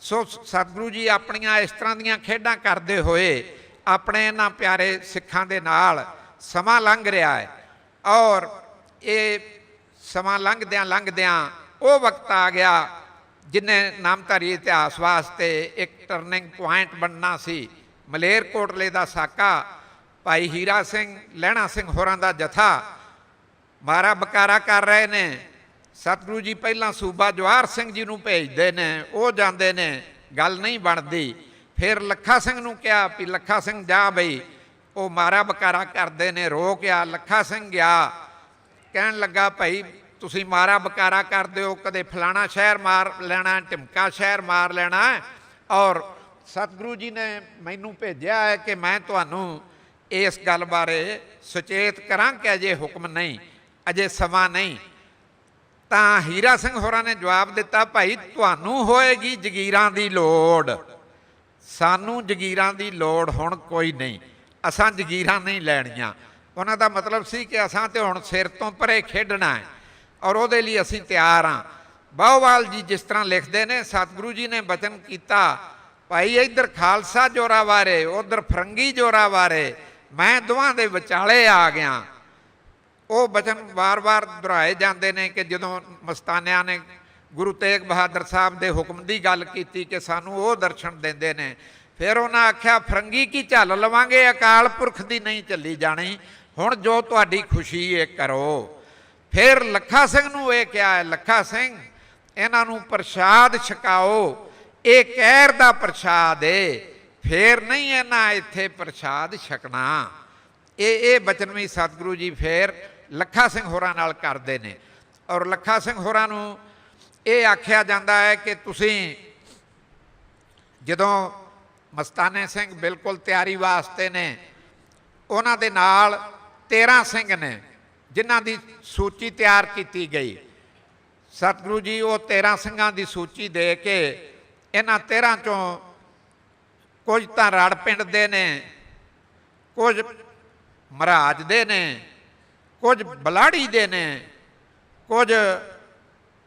ਸੋ ਸਤਿਗੁਰੂ ਜੀ ਆਪਣੀਆਂ ਇਸ ਤਰ੍ਹਾਂ ਦੀਆਂ ਖੇਡਾਂ ਕਰਦੇ ਹੋਏ, ਆਪਣੇ ਇਹਨਾਂ ਪਿਆਰੇ ਸਿੱਖਾਂ ਦੇ ਨਾਲ ਸਮਾਂ ਲੰਘ ਰਿਹਾ ਹੈ। ਔਰ ਇਹ ਸਮਾਂ ਲੰਘਦਿਆਂ ਲੰਘਦਿਆਂ ਉਹ ਵਕਤ ਆ ਗਿਆ ਜਿਨੇ ਨਾਮਧਾਰੀ ਇਤਿਹਾਸ ਵਾਸਤੇ ਇੱਕ ਟਰਨਿੰਗ ਪੁਆਇੰਟ ਬਣਨਾ ਸੀ। ਮਲੇਰਕੋਟਲੇ ਦਾ ਸਾਕਾ, ਭਾਈ ਹੀਰਾ ਸਿੰਘ, ਲਹਿਣਾ ਸਿੰਘ ਹੋਰਾਂ ਦਾ ਜਥਾ। ਮਾਰਾ ਬਕਾਰਾ ਕਰ ਰਹੇ ਨੇ। ਸਤਿਗੁਰੂ ਜੀ ਪਹਿਲਾਂ ਸੂਬਾ ਜਵਾਹਰ ਸਿੰਘ ਜੀ ਨੂੰ ਭੇਜਦੇ ਨੇ, ਉਹ ਜਾਂਦੇ ਨੇ। ਗੱਲ ਨਹੀਂ ਬਣਦੀ। ਫਿਰ ਲੱਖਾ ਸਿੰਘ ਨੂੰ ਕਿਹਾ ਵੀ ਲੱਖਾ ਸਿੰਘ ਜਾ ਬਈ। ਉਹ ਮਾਰਾ ਬਕਾਰਾ ਕਰਦੇ ਨੇ, ਰੋ ਗਿਆ, ਲੱਖਾ ਸਿੰਘ ਗਿਆ। ਕਹਿਣ ਲੱਗਾ, ਭਾਈ, ਤੁਸੀਂ ਮਾਰਾ ਬਕਾਰਾ ਕਰਦੇ ਹੋ, ਕਦੇ ਫਲਾਣਾ ਸ਼ਹਿਰ ਮਾਰ ਲੈਣਾ, ਢਿਮਕਾ ਸ਼ਹਿਰ ਮਾਰ ਲੈਣਾ ਔਰ ਸਤਿਗੁਰੂ ਜੀ ਨੇ ਮੈਨੂੰ ਭੇਜਿਆ ਹੈ ਕਿ ਮੈਂ ਤੁਹਾਨੂੰ ਇਸ ਗੱਲ ਬਾਰੇ ਸੁਚੇਤ ਕਰਾਂ ਕਿ ਅਜੇ ਹੁਕਮ ਨਹੀਂ, ਅਜੇ ਸਮਾਂ ਨਹੀਂ। ਤਾਂ ਹੀਰਾ ਸਿੰਘ ਹੋਰਾਂ ਨੇ ਜਵਾਬ ਦਿੱਤਾ, ਭਾਈ, ਤੁਹਾਨੂੰ ਹੋਏਗੀ ਜਗੀਰਾਂ ਦੀ ਲੋੜ। ਸਾਨੂੰ ਜਗੀਰਾਂ ਦੀ ਲੋੜ ਹੁਣ ਕੋਈ ਨਹੀਂ। ਅਸਾਂ ਜਗੀਰਾਂ ਨਹੀਂ ਲੈਣੀਆਂ। ਉਹਨਾਂ ਦਾ ਮਤਲਬ ਸੀ ਕਿ ਅਸਾਂ ਤੇ ਹੁਣ ਸਿਰ ਤੋਂ ਪਰੇ ਖੇਡਣਾ ਹੈ ਔਰ ਉਹਦੇ ਲਈ ਅਸੀਂ ਤਿਆਰ ਹਾਂ। ਬਾਹੋਵਾਲ ਜੀ ਜਿਸ ਤਰ੍ਹਾਂ ਲਿਖਦੇ ਨੇ, ਸਤਿਗੁਰੂ ਜੀ ਨੇ ਬਚਨ ਕੀਤਾ, ਭਾਈ ਇੱਧਰ ਖਾਲਸਾ ਜੋਰਾ ਵਾਰੇ, ਉਧਰ ਫਰੰਗੀ ਜੋਰਾ ਵਾਰੇ, ਮੈਂ ਦੋਵਾਂ ਦੇ ਵਿਚਾਲੇ ਆ ਗਿਆ। ਉਹ ਬਚਨ ਵਾਰ-ਵਾਰ ਦੁਹਰਾਏ ਜਾਂਦੇ ਨੇ ਕਿ ਜਦੋਂ ਮਸਤਾਨਿਆਂ ਨੇ ਗੁਰੂ ਤੇਗ ਬਹਾਦਰ ਸਾਹਿਬ ਦੇ ਹੁਕਮ ਦੀ ਗੱਲ ਕੀਤੀ ਕਿ ਸਾਨੂੰ ਉਹ ਦਰਸ਼ਨ ਦਿੰਦੇ ਨੇ ਫਿਰ ਉਹਨਾਂ ਆਖਿਆ, ਫਰੰਗੀ ਕੀ ਝੱਲ ਲਵਾਂਗੇ? ਅਕਾਲ ਪੁਰਖ ਦੀ ਨਹੀਂ ਚੱਲੀ ਜਾਣੀ। ਹੁਣ ਜੋ ਤੁਹਾਡੀ ਖੁਸ਼ੀ ਇਹ ਕਰੋ। ਫਿਰ ਲੱਖਾ ਸਿੰਘ ਨੂੰ ਇਹ ਕਿਹਾ ਹੈ ਲੱਖਾ ਸਿੰਘ, ਇਹਨਾਂ ਨੂੰ ਪ੍ਰਸ਼ਾਦ ਛਕਾਓ। ਇਹ ਕਹਿਰ ਦਾ ਪ੍ਰਸ਼ਾਦ ਏ। ਫੇਰ ਨਹੀਂ ਇਹਨਾਂ ਇੱਥੇ ਪ੍ਰਸ਼ਾਦ ਛਕਣਾ। ਇਹ ਇਹ ਬਚਨ ਵੀ ਸਤਿਗੁਰੂ ਜੀ ਫੇਰ ਲੱਖਾ ਸਿੰਘ ਹੋਰਾਂ ਨਾਲ ਕਰਦੇ ਨੇ। ਔਰ ਲੱਖਾ ਸਿੰਘ ਹੋਰਾਂ ਨੂੰ ਇਹ ਆਖਿਆ ਜਾਂਦਾ ਹੈ ਕਿ ਤੁਸੀਂ ਜਦੋਂ ਮਸਤਾਨੇ ਸਿੰਘ ਬਿਲਕੁਲ ਤਿਆਰੀ ਵਾਸਤੇ ਨੇ। ਉਹਨਾਂ ਦੇ ਨਾਲ 13 ਸਿੰਘ ਨੇ, ਜਿਨ੍ਹਾਂ ਦੀ ਸੂਚੀ ਤਿਆਰ ਕੀਤੀ ਗਈ। ਸਤਿਗੁਰੂ ਜੀ, ਉਹ 13 ਸਿੰਘਾਂ ਦੀ ਸੂਚੀ ਦੇ ਕੇ ਇਹਨਾਂ 13 ਚੋਂ ਕੁਝ ਤਾਂ ਰੜ ਪਿੰਡ ਦੇ ਨੇ, ਕੁਝ ਮਹਾਰਾਜ ਦੇ ਨੇ, ਕੁਝ ਬਲਾੜੀ ਦੇ ਨੇ, ਕੁਝ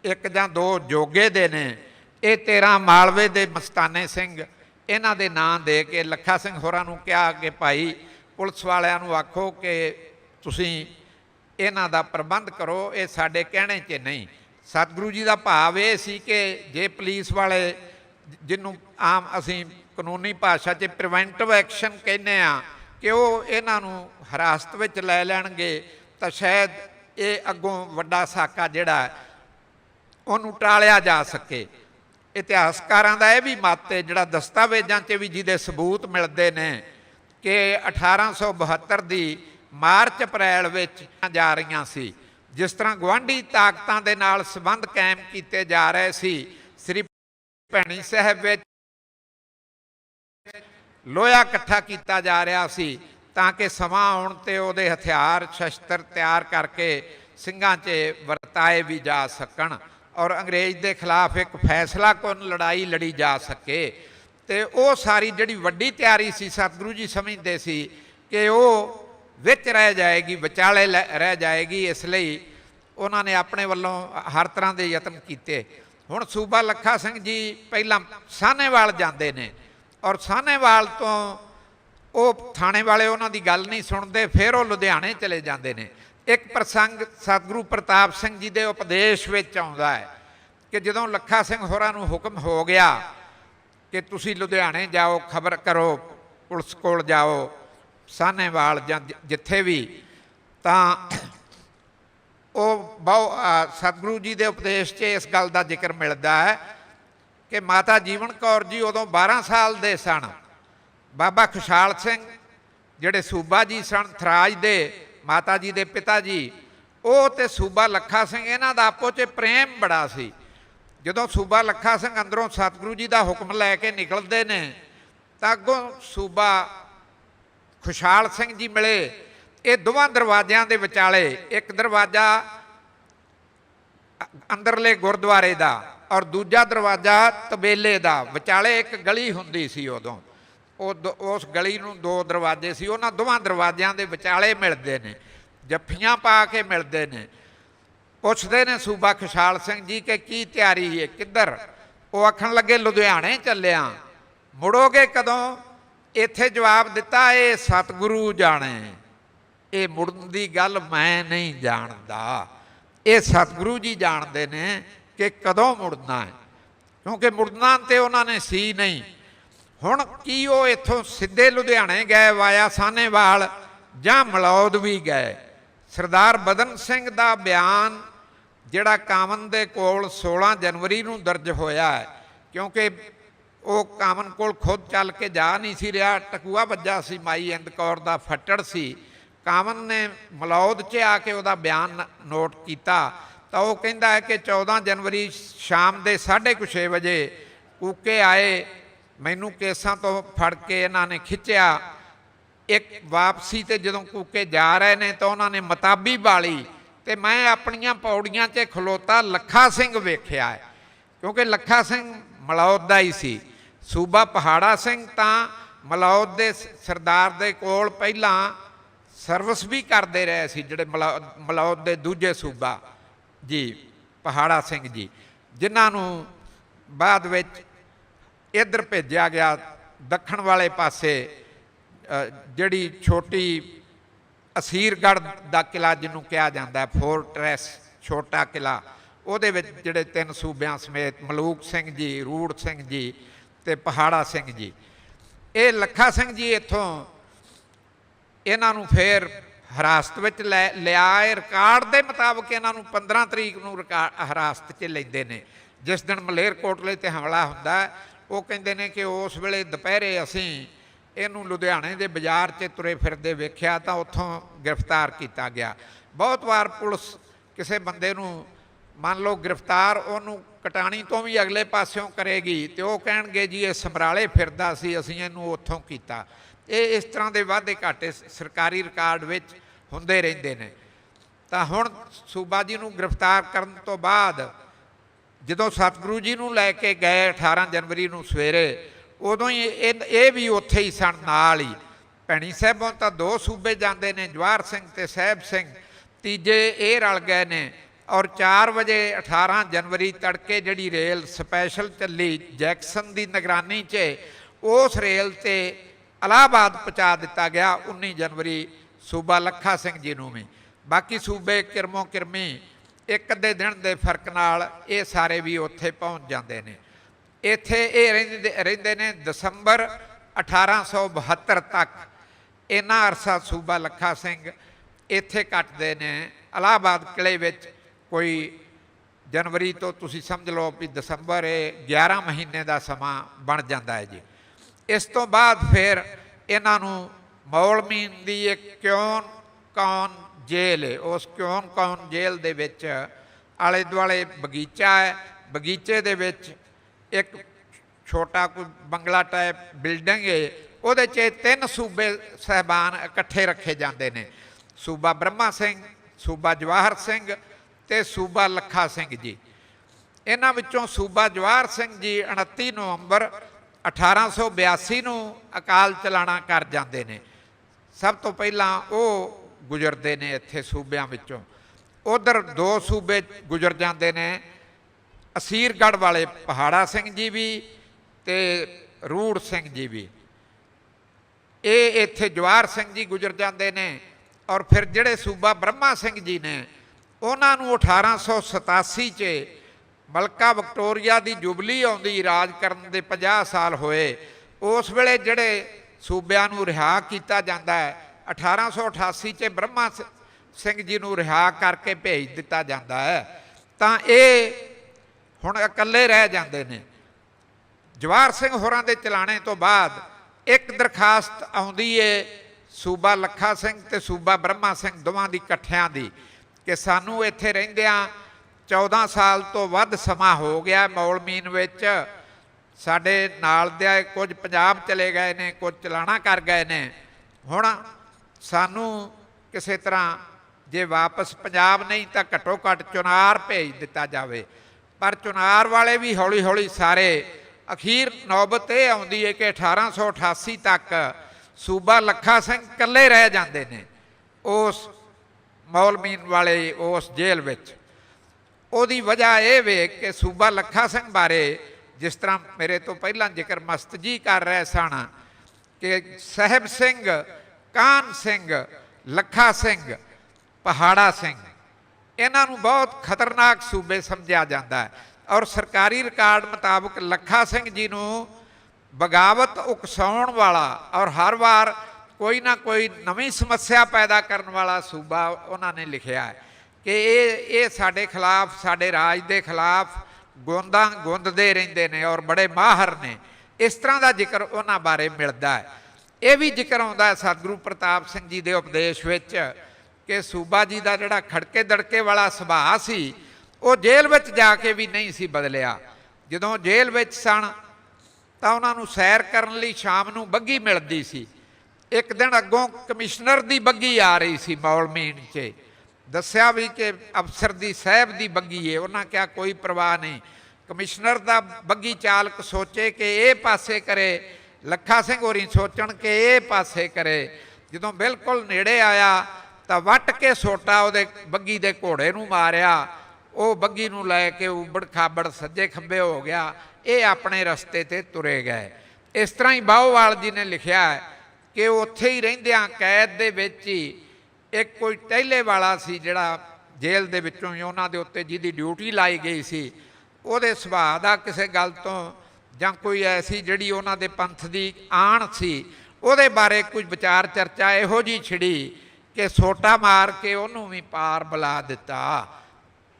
ਇੱਕ ਜਾਂ ਦੋ ਜੋਗੇ ਦੇ ਨੇ। ਇਹ 13 ਮਾਲਵੇ ਦੇ ਮਸਤਾਨੇ ਸਿੰਘ ਇਹਨਾਂ ਦੇ ਨਾਂ ਦੇ ਕੇ ਲੱਖਾ ਸਿੰਘ ਹੋਰਾਂ ਨੂੰ ਕਿਹਾ ਕਿ ਭਾਈ ਪੁਲਿਸ ਵਾਲਿਆਂ ਨੂੰ ਆਖੋ ਕਿ ਤੁਸੀਂ ਇਹਨਾਂ ਦਾ ਪ੍ਰਬੰਧ ਕਰੋ, ਇਹ ਸਾਡੇ ਕਹਿਣੇ 'ਚ ਨਹੀਂ। ਸਤਿਗੁਰੂ ਜੀ ਦਾ ਭਾਵ ਇਹ ਸੀ ਕਿ ਜੇ ਪੁਲਿਸ ਵਾਲੇ ਜਿਹਨੂੰ ਆਮ ਅਸੀਂ ਕਾਨੂੰਨੀ ਭਾਸ਼ਾ 'ਚ ਪ੍ਰੀਵੈਂਟਿਵ ਐਕਸ਼ਨ ਕਹਿੰਦੇ ਆ ਕਿ ਉਹ ਇਹਨਾਂ ਨੂੰ ਹਿਰਾਸਤ ਵਿੱਚ ਲੈ ਲੈਣਗੇ, ਤਾਂ ਸ਼ਾਇਦ ਇਹ ਅੱਗੋਂ ਵੱਡਾ ਸਾਕਾ ਜਿਹੜਾ ਉਹਨੂੰ ਟਾਲਿਆ ਜਾ ਸਕੇ। ਇਤਿਹਾਸਕਾਰਾਂ ਦਾ ਇਹ ਵੀ ਮਤ ਹੈ, ਜਿਹੜਾ ਦਸਤਾਵੇਜ਼ਾਂ 'ਚ ਵੀ ਜਿਹਦੇ ਸਬੂਤ ਮਿਲਦੇ ਨੇ ਕਿ 1872 ਦੀ ਮਾਰਚ ਅਪ੍ਰੈਲ ਵਿੱਚ ਜਾ ਰਹੀਆਂ ਸੀ। ਜਿਸ ਤਰ੍ਹਾਂ ਗਵਾਂਢੀ ਤਾਕਤਾਂ ਦੇ ਨਾਲ ਸੰਬੰਧ ਕਾਇਮ ਕੀਤੇ ਜਾ ਰਹੇ ਸੀ, ਸ੍ਰੀ ਭੈਣੀ ਸਾਹਿਬ ਵਿੱਚ ਲੋਹਾ ਇਕੱਠਾ ਕੀਤਾ ਜਾ ਰਿਹਾ ਸੀ ਤਾਂ ਕਿ ਸਮਾਂ ਆਉਣ ਤੇ ਉਹਦੇ ਹਥਿਆਰ, ਸ਼ਸਤਰ ਤਿਆਰ ਕਰਕੇ ਸਿੰਘਾਂ 'ਚ ਵਰਤਾਏ ਵੀ ਜਾ ਸਕਣ। ਔਰ ਅੰਗਰੇਜ਼ ਦੇ ਖਿਲਾਫ ਇੱਕ ਫੈਸਲਾ ਕੁਨ ਲੜਾਈ ਲੜੀ ਜਾ ਸਕੇ। ਤੇ ਉਹ ਸਾਰੀ ਜਿਹੜੀ ਵੱਡੀ ਤਿਆਰੀ ਸੀ, ਸਤਿਗੁਰੂ ਜੀ ਸਮਝਦੇ ਸੀ ਕਿ ਉਹ ਵਿੱਚ ਰਹਿ ਜਾਏਗੀ, ਵਿਚਾਲੇ ਲੈ- ਰਹਿ ਜਾਏਗੀ, ਇਸ ਲਈ ਉਹਨਾਂ ਨੇ ਆਪਣੇ ਵੱਲੋਂ ਹਰ ਤਰ੍ਹਾਂ ਦੇ ਯਤਨ ਕੀਤੇ। ਹੁਣ ਸੂਬਾ ਲੱਖਾ ਸਿੰਘ ਜੀ ਪਹਿਲਾਂ ਸਾਹਨੇਵਾਲ ਜਾਂਦੇ ਨੇ ਔਰ ਸਾਹਨੇਵਾਲ ਤੋਂ ਉਹ ਥਾਣੇ ਵਾਲੇ ਉਹਨਾਂ ਦੀ ਗੱਲ ਨਹੀਂ ਸੁਣਦੇ, ਫਿਰ ਉਹ ਲੁਧਿਆਣੇ ਚਲੇ ਜਾਂਦੇ ਨੇ। ਇੱਕ ਪ੍ਰਸੰਗ ਸਤਿਗੁਰੂ ਪ੍ਰਤਾਪ ਸਿੰਘ ਜੀ ਦੇ ਉਪਦੇਸ਼ ਵਿੱਚ ਆਉਂਦਾ ਹੈ ਕਿ ਜਦੋਂ ਲੱਖਾ ਸਿੰਘ ਹੋਰਾਂ ਨੂੰ ਹੁਕਮ ਹੋ ਗਿਆ ਕਿ ਤੁਸੀਂ ਲੁਧਿਆਣੇ ਜਾਓ, ਖਬਰ ਕਰੋ, ਪੁਲਿਸ ਕੋਲ ਜਾਓ, ਸਾਹਨੇਵਾਲ ਜਾਂ ਜਿੱਥੇ ਵੀ, ਤਾਂ ਉਹ ਬਹੁ ਸਤਿਗੁਰੂ ਜੀ ਦੇ ਉਪਦੇਸ਼ 'ਚ ਇਸ ਗੱਲ ਦਾ ਜ਼ਿਕਰ ਮਿਲਦਾ ਹੈ ਕਿ ਮਾਤਾ ਜੀਵਨ ਕੌਰ ਜੀ ਉਦੋਂ 12 ਸਾਲ ਦੇ ਸਨ। ਬਾਬਾ ਖੁਸ਼ਹਾਲ ਸਿੰਘ, ਜਿਹੜੇ ਸੂਬਾ ਜੀ ਸਨ, ਥਰਾਜ ਦੇ ਮਾਤਾ ਜੀ ਦੇ ਪਿਤਾ ਜੀ, ਉਹ ਤੇ ਸੂਬਾ ਲੱਖਾ ਸਿੰਘ, ਇਹਨਾਂ ਦਾ ਆਪੋ 'ਚ ਪ੍ਰੇਮ ਬੜਾ ਸੀ। ਜਦੋਂ ਸੂਬਾ ਲੱਖਾ ਸਿੰਘ ਅੰਦਰੋਂ ਸਤਿਗੁਰੂ ਜੀ ਦਾ ਹੁਕਮ ਲੈ ਕੇ ਨਿਕਲਦੇ ਨੇ, ਤਾਂ ਅੱਗੋਂ ਸੂਬਾ ਖੁਸ਼ਹਾਲ ਸਿੰਘ ਜੀ ਮਿਲੇ। ਇਹ ਦੋਵਾਂ ਦਰਵਾਜ਼ਿਆਂ ਦੇ ਵਿਚਾਲੇ, ਇੱਕ ਦਰਵਾਜ਼ਾ ਅੰਦਰਲੇ ਗੁਰਦੁਆਰੇ ਦਾ ਔਰ ਦੂਜਾ ਦਰਵਾਜ਼ਾ ਤਬੇਲੇ ਦਾ। ਵਿਚਾਲੇ ਇੱਕ ਗਲੀ ਹੁੰਦੀ ਸੀ ਉਦੋਂ। ਉਹ ਦ- ਉਸ ਗਲੀ ਨੂੰ ਦੋ ਦਰਵਾਜ਼ੇ ਸੀ, ਉਹਨਾਂ ਦੋਵਾਂ ਦਰਵਾਜ਼ਿਆਂ ਦੇ ਵਿਚਾਲੇ ਮਿਲਦੇ ਨੇ, ਜੱਫੀਆਂ ਪਾ ਕੇ ਮਿਲਦੇ ਨੇ। ਪੁੱਛਦੇ ਨੇ ਸੂਬਾ ਖੁਸ਼ਹਾਲ ਸਿੰਘ ਜੀ ਕਿ ਕੀ ਤਿਆਰੀ ਹੈ, ਕਿੱਧਰ? ਉਹ ਆਖਣ ਲੱਗੇ, ਲੁਧਿਆਣੇ ਚੱਲਿਆ। ਮੁੜੋਗੇ ਕਦੋਂ? ਇੱਥੇ ਜਵਾਬ ਦਿੱਤਾ, ਇਹ ਸਤਿਗੁਰੂ ਜਾਣੇ। ਇਹ ਮੁੜਨ ਦੀ ਗੱਲ ਮੈਂ ਨਹੀਂ ਜਾਣਦਾ। ਇਹ ਸਤਿਗੁਰੂ ਜੀ ਜਾਣਦੇ ਨੇ ਕਿ ਕਦੋਂ ਮੁੜਨਾ ਹੈ। ਕਿਉਂਕਿ ਮੁੜਨਾ ਤੇ ਉਹਨਾਂ ਨੇ ਸੀ ਨਹੀਂ। ਹੁਣ ਕੀ ਉਹ ਇੱਥੋਂ ਸਿੱਧੇ ਲੁਧਿਆਣੇ ਗਏ, ਵਾਇਆ ਸਾਨੇਵਾਲ ਜਾਂ ਮਲੌਦ ਵੀ ਗਏ? ਸਰਦਾਰ ਬਦਨ ਸਿੰਘ ਦਾ ਬਿਆਨ ਜਿਹੜਾ ਕਾਮਨ ਦੇ ਕੋਲ 16 ਜਨਵਰੀ ਨੂੰ ਦਰਜ ਹੋਇਆ ਹੈ, ਕਿਉਂਕਿ ਉਹ ਕਾਮਨ ਕੋਲ ਖੁਦ ਚੱਲ ਕੇ ਜਾ ਨਹੀਂ ਸੀ ਰਿਹਾ, ਟਕੂਆ ਵੱਜਾ ਸੀ ਮਾਈ ਇੰਦ ਕੌਰ ਦਾ ਫੱਟੜ ਸੀ। ਕਾਮਨ ਨੇ ਮਲੌਦ 'ਚ ਆ ਕੇ ਉਹਦਾ ਬਿਆਨ ਨੋਟ ਕੀਤਾ, ਤਾਂ ਉਹ ਕਹਿੰਦਾ ਹੈ ਕਿ 14 ਜਨਵਰੀ ਸ਼ਾਮ ਦੇ 6:30 ਵਜੇ ਕੂਕੇ ਆਏ ਮੈਨੂੰ ਕੇਸਾਂ ਤੋਂ ਫੜ ਕੇ ਇਹਨਾਂ ਨੇ ਖਿੱਚਿਆ। ਇੱਕ ਵਾਪਸੀ ਤੇ ਜਦੋਂ ਕੂਕੇ ਜਾ ਰਹੇ ਨੇ ਤਾਂ ਉਹਨਾਂ ਨੇ ਮਤਾਬੀ ਬਾਲੀ ਤੇ ਮੈਂ ਆਪਣੀਆਂ ਪੌੜੀਆਂ 'ਚ ਖਲੋਤਾ ਲੱਖਾ ਸਿੰਘ ਵੇਖਿਆ ਹੈ। ਕਿਉਂਕਿ ਲੱਖਾ ਸਿੰਘ ਮਲੌਦ ਦਾ ਹੀ ਸੀ। ਸੂਬਾ ਪਹਾੜਾ ਸਿੰਘ ਤਾਂ ਮਲੌਦ ਦੇ ਸਰਦਾਰ ਦੇ ਕੋਲ ਪਹਿਲਾਂ ਸਰਵਿਸ ਵੀ ਕਰਦੇ ਰਹੇ ਸੀ ਜਿਹੜੇ ਮਲੌ- ਮਲੌਦ ਦੇ ਦੂਜੇ ਸੂਬਾ। ਜੀ, ਪਹਾੜਾ ਸਿੰਘ ਜੀ, ਜਿਨ੍ਹਾਂ ਨੂੰ ਬਾਅਦ ਵਿੱਚ ਇੱਧਰ ਭੇਜਿਆ ਗਿਆ ਦੱਖਣ ਵਾਲੇ ਪਾਸੇ ਜਿਹੜੀ ਛੋਟੀ ਅਸੀਰਗੜ੍ਹ ਦਾ ਕਿਲਾ ਜਿਹਨੂੰ ਕਿਹਾ ਜਾਂਦਾ ਹੈ, ਫੋਰਟ੍ਰੈਸ, ਛੋਟਾ ਕਿਲਾ ਉਹਦੇ ਵਿੱਚ ਜਿਹੜੇ ਤਿੰਨ ਸੂਬਿਆਂ ਸਮੇਤ ਮਲੂਕ ਸਿੰਘ ਜੀ, ਰੂੜ ਸਿੰਘ ਜੀ ਤੇ ਪਹਾੜਾ ਸਿੰਘ ਜੀ। ਇਹ ਲੱਖਾ ਸਿੰਘ ਜੀ ਇੱਥੋਂ ਇਹਨਾਂ ਨੂੰ ਫੇਰ ਹਿਰਾਸਤ ਵਿੱਚ ਲੈ, ਲਿਆ ਹੈ ਰਿਕਾਰਡ ਦੇ ਮੁਤਾਬਕ ਇਹਨਾਂ ਨੂੰ 15 ਤਰੀਕ ਨੂੰ ਰਿਕਾ- ਹਿਰਾਸਤ 'ਚ ਲੈਂਦੇ ਨੇ। ਜਿਸ ਦਿਨ ਮਲੇਰਕੋਟਲੇ ਤੇ ਹਮਲਾ ਹੁੰਦਾ ਉਹ ਕਹਿੰਦੇ ਨੇ ਕਿ ਉਸ ਵੇਲੇ ਦੁਪਹਿਰੇ ਅਸੀਂ ਇਹਨੂੰ ਲੁਧਿਆਣੇ ਦੇ ਬਾਜ਼ਾਰ 'ਚ ਤੁਰੇ ਫਿਰਦੇ ਵੇਖਿਆ ਤਾਂ ਉੱਥੋਂ ਗ੍ਰਿਫਤਾਰ ਕੀਤਾ ਗਿਆ। ਬਹੁਤ ਵਾਰ ਪੁਲਿਸ ਕਿਸੇ ਬੰਦੇ ਨੂੰ ਮੰਨ ਲਓ ਗ੍ਰਿਫਤਾਰ ਉਹਨੂੰ ਕਟਾਣੀ ਤੋਂ ਵੀ ਅਗਲੇ ਪਾਸਿਓਂ ਕਰੇਗੀ ਤੇ ਉਹ ਕਹਿਣਗੇ ਜੀ ਇਹ ਸਮਰਾਲੇ ਫਿਰਦਾ ਸੀ, ਅਸੀਂ ਇਹਨੂੰ ਉੱਥੋਂ ਕੀਤਾ। ਇਹ ਇਸ ਤਰ੍ਹਾਂ ਦੇ ਵਾਅਦੇ ਘਾਟੇ ਸਰਕਾਰੀ ਰਿਕਾਰਡ ਵਿੱਚ ਹੁੰਦੇ ਰਹਿੰਦੇ ਨੇ। ਤਾਂ ਹੁਣ ਸੂਬਾ ਜੀ ਨੂੰ ਗ੍ਰਿਫਤਾਰ ਕਰਨ ਤੋਂ ਬਾਅਦ ਜਦੋਂ ਸਤਿਗੁਰੂ ਜੀ ਨੂੰ ਲੈ ਕੇ ਗਏ 18 ਜਨਵਰੀ ਨੂੰ ਸਵੇਰੇ, ਉਦੋਂ ਹੀ ਇਹ ਇਹ ਵੀ ਉੱਥੇ ਹੀ ਸਨ, ਨਾਲ ਹੀ। ਭੈਣੀ ਸਾਹਿਬੋਂ ਤਾਂ ਦੋ ਸੂਬੇ ਜਾਂਦੇ ਨੇ, ਜਵਾਹਰ ਸਿੰਘ ਤੇ ਸਾਹਿਬ ਸਿੰਘ। ਤੀਜੇ ਇਹ ਰਲ ਗਏ ਨੇ ਔਰ 4 ਵਜੇ 18 ਜਨਵਰੀ ਤੜਕੇ ਜਿਹੜੀ ਰੇਲ ਸਪੈਸ਼ਲ ਚੱਲੀ ਜੈਕਸਨ ਦੀ ਨਿਗਰਾਨੀ 'ਚ, ਉਸ ਰੇਲ ਤੇ ਇਲਾਹਾਬਾਦ ਪਹੁੰਚਾ ਦਿੱਤਾ ਗਿਆ 19 ਜਨਵਰੀ, ਸੂਬਾ ਲੱਖਾ ਸਿੰਘ ਜੀ ਨੂੰ ਵੀ। ਬਾਕੀ ਸੂਬੇ ਕਿਰਮੋ ਕਿਰਮੀ ਇੱਕ ਅੱਧੇ ਦਿਨ ਦੇ ਫ਼ਰਕ ਨਾਲ ਇਹ ਸਾਰੇ ਵੀ ਉੱਥੇ ਪਹੁੰਚ ਜਾਂਦੇ ਨੇ। ਇੱਥੇ ਇਹ ਰਹਿੰਦੇ ਰਹਿੰਦੇ ਨੇ ਦਸੰਬਰ 1872 ਤੱਕ। ਇਹਨਾਂ ਅਰਸਾ ਸੂਬਾ ਲੱਖਾ ਸਿੰਘ ਇੱਥੇ ਕੱਟਦੇ ਨੇ। ਇਲਾਹਾਬਾਦ ਕਿਲੇ ਵਿੱਚ ਕੋਈ ਜਨਵਰੀ ਤੋਂ ਤੁਸੀਂ ਸਮਝ ਲਓ ਵੀ ਦਸੰਬਰ ਇਹ 11 ਮਹੀਨੇ ਦਾ ਸਮਾਂ ਬਣ ਜਾਂਦਾ ਹੈ ਜੀ। ਇਸ ਤੋਂ ਬਾਅਦ ਫਿਰ ਇਹਨਾਂ ਨੂੰ ਮੌਲਮੀਨ ਦੀ ਇਹ ਕਿਉਂ, ਕੌਣ ਜੇਲ੍ਹ ਹੈ ਉਸ ਕਿਉਂ ਕੌਣ ਜੇਲ੍ਹ ਦੇ ਵਿੱਚ ਆਲੇ ਦੁਆਲੇ ਬਗੀਚਾ ਹੈ। ਬਗੀਚੇ ਦੇ ਵਿੱਚ ਇੱਕ ਛੋਟਾ ਕੋਈ ਬੰਗਲਾ ਟਾਈਪ ਬਿਲਡਿੰਗ ਹੈ ਉਹਦੇ 'ਚ ਤਿੰਨ ਸੂਬੇ ਸਹਿਬਾਨ ਇਕੱਠੇ ਰੱਖੇ ਜਾਂਦੇ ਨੇ। ਸੂਬਾ ਬ੍ਰਹਮਾ ਸਿੰਘ, ਸੂਬਾ ਜਵਾਹਰ ਸਿੰਘ ਤੇ ਸੂਬਾ ਲੱਖਾ ਸਿੰਘ ਜੀ। ਇਹਨਾਂ ਵਿੱਚੋਂ ਸੂਬਾ ਜਵਾਹਰ ਸਿੰਘ ਜੀ 29 ਨਵੰਬਰ 1882 ਨੂੰ ਅਕਾਲ ਚਲਾਣਾ ਕਰ ਜਾਂਦੇ ਨੇ। ਸਭ ਤੋਂ ਪਹਿਲਾਂ ਉਹ ਗੁਜ਼ਰਦੇ ਨੇ ਇੱਥੇ ਸੂਬਿਆਂ ਵਿੱਚੋਂ। ਉਧਰ ਦੋ ਸੂਬੇ ਗੁਜ਼ਰ ਜਾਂਦੇ ਨੇ, ਅਸੀਰਗੜ੍ਹ ਵਾਲੇ ਪਹਾੜਾ ਸਿੰਘ ਜੀ ਵੀ ਤੇ ਰੂੜ ਸਿੰਘ ਜੀ ਵੀ। ਇਹ ਇੱਥੇ ਜਵਾਹਰ ਸਿੰਘ ਜੀ ਗੁਜ਼ਰ ਜਾਂਦੇ ਨੇ ਔਰ ਫਿਰ ਜਿਹੜੇ ਸੂਬਾ ਬ੍ਰਹਮਾ ਸਿੰਘ ਜੀ ਨੇ, ਉਹਨਾਂ ਨੂੰ 1887 'ਚ ਮਲਕਾ ਵਿਕਟੋਰੀਆ ਦੀ ਜੁਬਲੀ ਆਉਂਦੀ ਰਾਜ ਕਰਨ ਦੇ 50 ਸਾਲ ਹੋਏ। ਉਸ ਵੇਲੇ ਜਿਹੜੇ ਸੂਬਿਆਂ ਨੂੰ ਰਿਹਾ ਕੀਤਾ ਜਾਂਦਾ ਹੈ 1888 'ਚ ਬ੍ਰਹਮਾ ਸ- ਸਿੰਘ ਜੀ ਨੂੰ ਰਿਹਾ ਕਰਕੇ ਭੇਜ ਦਿੱਤਾ ਜਾਂਦਾ ਹੈ। ਤਾਂ ਇਹ ਹੁਣ ਇਕੱਲੇ ਰਹਿ ਜਾਂਦੇ ਨੇ। ਜਵਾਹਰ ਸਿੰਘ ਹੋਰਾਂ ਦੇ ਚਲਾਣੇ ਤੋਂ ਬਾਅਦ ਇੱਕ ਦਰਖਾਸਤ ਆਉਂਦੀ ਏ ਸੂਬਾ ਲੱਖਾ ਸਿੰਘ ਤੇ ਸੂਬਾ ਬ੍ਰਹਮਾ ਸਿੰਘ ਦੋਵਾਂ ਦੀ ਇਕੱਠਿਆਂ ਦੀ ਕਿ ਸਾਨੂੰ ਇੱਥੇ ਰਹਿੰਦਿਆਂ 14 ਸਾਲ ਤੋਂ ਵੱਧ ਸਮਾਂ ਹੋ ਗਿਆ। ਮੌਲਮੀਨ ਵਿੱਚ ਸਾਡੇ ਨਾਲ ਦੇ ਕੁਝ ਪੰਜਾਬ ਚਲੇ ਗਏ ਨੇ, ਕੁਝ ਚਲਾਣਾ ਕਰ ਗਏ ਨੇ। ਹੁਣ ਸਾਨੂੰ ਕਿਸੇ ਤਰ੍ਹਾਂ ਜੇ ਵਾਪਸ ਪੰਜਾਬ ਨਹੀਂ ਤਾਂ ਘੱਟੋ ਘੱਟ ਚੁਨਾਰ ਭੇਜ ਦਿੱਤਾ ਜਾਵੇ। ਪਰ ਚੁਨਾਰ ਵਾਲੇ ਵੀ ਹੌਲੀ ਹੌਲੀ ਸਾਰੇ ਅਖੀਰ ਨੌਬਤ ਇਹ ਆਉਂਦੀ ਹੈ ਕਿ 1888 ਤੱਕ ਸੂਬਾ ਲੱਖਾ ਸਿੰਘ ਇਕੱਲੇ ਰਹਿ ਜਾਂਦੇ ਨੇ ਉਸ ਮੌਲਮੀਨ ਵਾਲੇ ਉਸ ਜੇਲ੍ਹ ਵਿੱਚ। ਉਹਦੀ ਵਜ੍ਹਾ ਇਹ ਵੇ ਕਿ ਸੂਬਾ ਲੱਖਾ ਸਿੰਘ ਬਾਰੇ ਜਿਸ ਤਰ੍ਹਾਂ ਮੇਰੇ ਤੋਂ ਪਹਿਲਾਂ ਜ਼ਿਕਰ ਮਸਤ ਜੀ ਕਰ ਰਹੇ ਸਨ ਕਿ ਸਾਹਿਬ ਸਿੰਘ ਕਾਨ ਸਿੰਘ, ਲੱਖਾ ਸਿੰਘ, ਪਹਾੜਾ ਸਿੰਘ। ਇਹਨਾਂ ਨੂੰ ਬਹੁਤ ਖਤਰਨਾਕ ਸੂਬੇ ਸਮਝਿਆ ਜਾਂਦਾ ਹੈ। ਔਰ ਸਰਕਾਰੀ ਰਿਕਾਰਡ ਮੁਤਾਬਕ ਲੱਖਾ ਸਿੰਘ ਜੀ ਨੂੰ ਬਗਾਵਤ ਉਕਸਾਉਣ ਵਾਲਾ ਔਰ ਹਰ ਵਾਰ ਕੋਈ ਨਾ ਕੋਈ ਨਵੀਂ ਸਮੱਸਿਆ ਪੈਦਾ ਕਰਨ ਵਾਲਾ ਸੂਬਾ ਉਹਨਾਂ ਨੇ ਲਿਖਿਆ ਹੈ ਕਿ ਇਹ ਇਹ ਸਾਡੇ ਖਿਲਾਫ, ਸਾਡੇ ਰਾਜ ਦੇ ਖਿਲਾਫ ਗੋਂਦਾਂ, ਗੁੰਦਦੇ ਰਹਿੰਦੇ ਨੇ ਔਰ ਬੜੇ ਮਾਹਰ ਨੇ। ਇਸ ਤਰ੍ਹਾਂ ਦਾ ਜ਼ਿਕਰ ਉਹਨਾਂ ਬਾਰੇ ਮਿਲਦਾ ਹੈ। ਇਹ ਵੀ ਜ਼ਿਕਰ ਆਉਂਦਾ ਸਤਿਗੁਰੂ ਪ੍ਰਤਾਪ ਸਿੰਘ ਜੀ ਦੇ ਉਪਦੇਸ਼ ਵਿੱਚ ਕਿ ਸੂਬਾ ਜੀ ਦਾ ਜਿਹੜਾ ਖੜਕੇ ਦੜਕੇ ਵਾਲਾ ਸੁਭਾਅ ਸੀ, ਉਹ ਜੇਲ੍ਹ ਵਿੱਚ ਜਾ ਕੇ ਵੀ ਨਹੀਂ ਸੀ ਬਦਲਿਆ। ਜਦੋਂ ਜੇਲ੍ਹ ਵਿੱਚ ਸਨ, ਤਾਂ ਉਹਨਾਂ ਨੂੰ ਸੈਰ ਕਰਨ ਲਈ ਸ਼ਾਮ ਨੂੰ ਬੱਗੀ ਮਿਲਦੀ ਸੀ। ਇੱਕ ਦਿਨ ਅੱਗੋਂ ਕਮਿਸ਼ਨਰ ਦੀ ਬੱਗੀ ਆ ਰਹੀ ਸੀ ਮੌਲਮੀਨ 'ਚ ਦੱਸਿਆ ਵੀ ਕਿ ਅਫਸਰ ਦੀ ਸਾਹਿਬ ਦੀ ਬੱਗੀ ਏ, ਉਹਨਾਂ ਕਿਹਾ ਕੋਈ ਪਰਵਾਹ ਨਹੀਂ। ਕਮਿਸ਼ਨਰ ਦਾ ਬੱਗੀ ਚਾਲਕ ਸੋਚੇ ਕਿ ਇਹ ਪਾਸੇ ਕਰੇ ਲੱਖਾ ਸਿੰਘ ਹੋਰੀ ਸੋਚਣ ਕਿ ਇਹ ਪਾਸੇ ਕਰੇ। ਜਦੋਂ ਬਿਲਕੁਲ ਨੇੜੇ ਆਇਆ, ਤਾਂ ਵੱਟ ਕੇ ਸੋਟਾ ਉਹਦੇ ਬੱਗੀ ਦੇ ਘੋੜੇ ਨੂੰ ਮਾਰਿਆ। ਉਹ ਬੱਗੀ ਨੂੰ ਲੈ ਕੇ ਉਬੜ ਖਾਬੜ ਸੱਜੇ ਖੱਬੇ ਹੋ ਗਿਆ। ਇਹ ਆਪਣੇ ਰਸਤੇ ਤੇ ਤੁਰੇ ਗਏ। ਇਸ ਤਰ੍ਹਾਂ ਹੀ ਬਾਹੋਵਾਲ ਜੀ ਨੇ ਲਿਖਿਆ ਕਿ ਉੱਥੇ ਹੀ ਰਹਿੰਦਿਆਂ ਕੈਦ ਦੇ ਵਿੱਚ ਹੀ ਇੱਕ ਕੋਈ ਟਹਿਲੇ ਵਾਲਾ ਸੀ ਜਿਹੜਾ ਜੇਲ੍ਹ ਦੇ ਵਿੱਚੋਂ ਹੀ ਉਹਨਾਂ ਦੇ ਉੱਤੇ ਜਿਹਦੀ ਡਿਊਟੀ ਲਾਈ ਗਈ ਸੀ। ਉਹਦੇ ਸੁਭਾਅ ਦਾ ਕਿਸੇ ਗੱਲ ਤੋਂ ਜਾਂ ਕੋਈ ਐਸੀ ਜਿਹੜੀ ਉਹਨਾਂ ਦੇ ਪੰਥ ਦੀ ਆਣ ਸੀ, ਉਹਦੇ ਬਾਰੇ ਕੁਝ ਵਿਚਾਰ ਚਰਚਾ ਇਹੋ ਜੀ ਛਿੜੀ ਕਿ ਸੋਟਾ ਮਾਰ ਕੇ ਉਹਨੂੰ ਵੀ ਪਾਰ ਬੁਲਾ ਦਿੱਤਾ।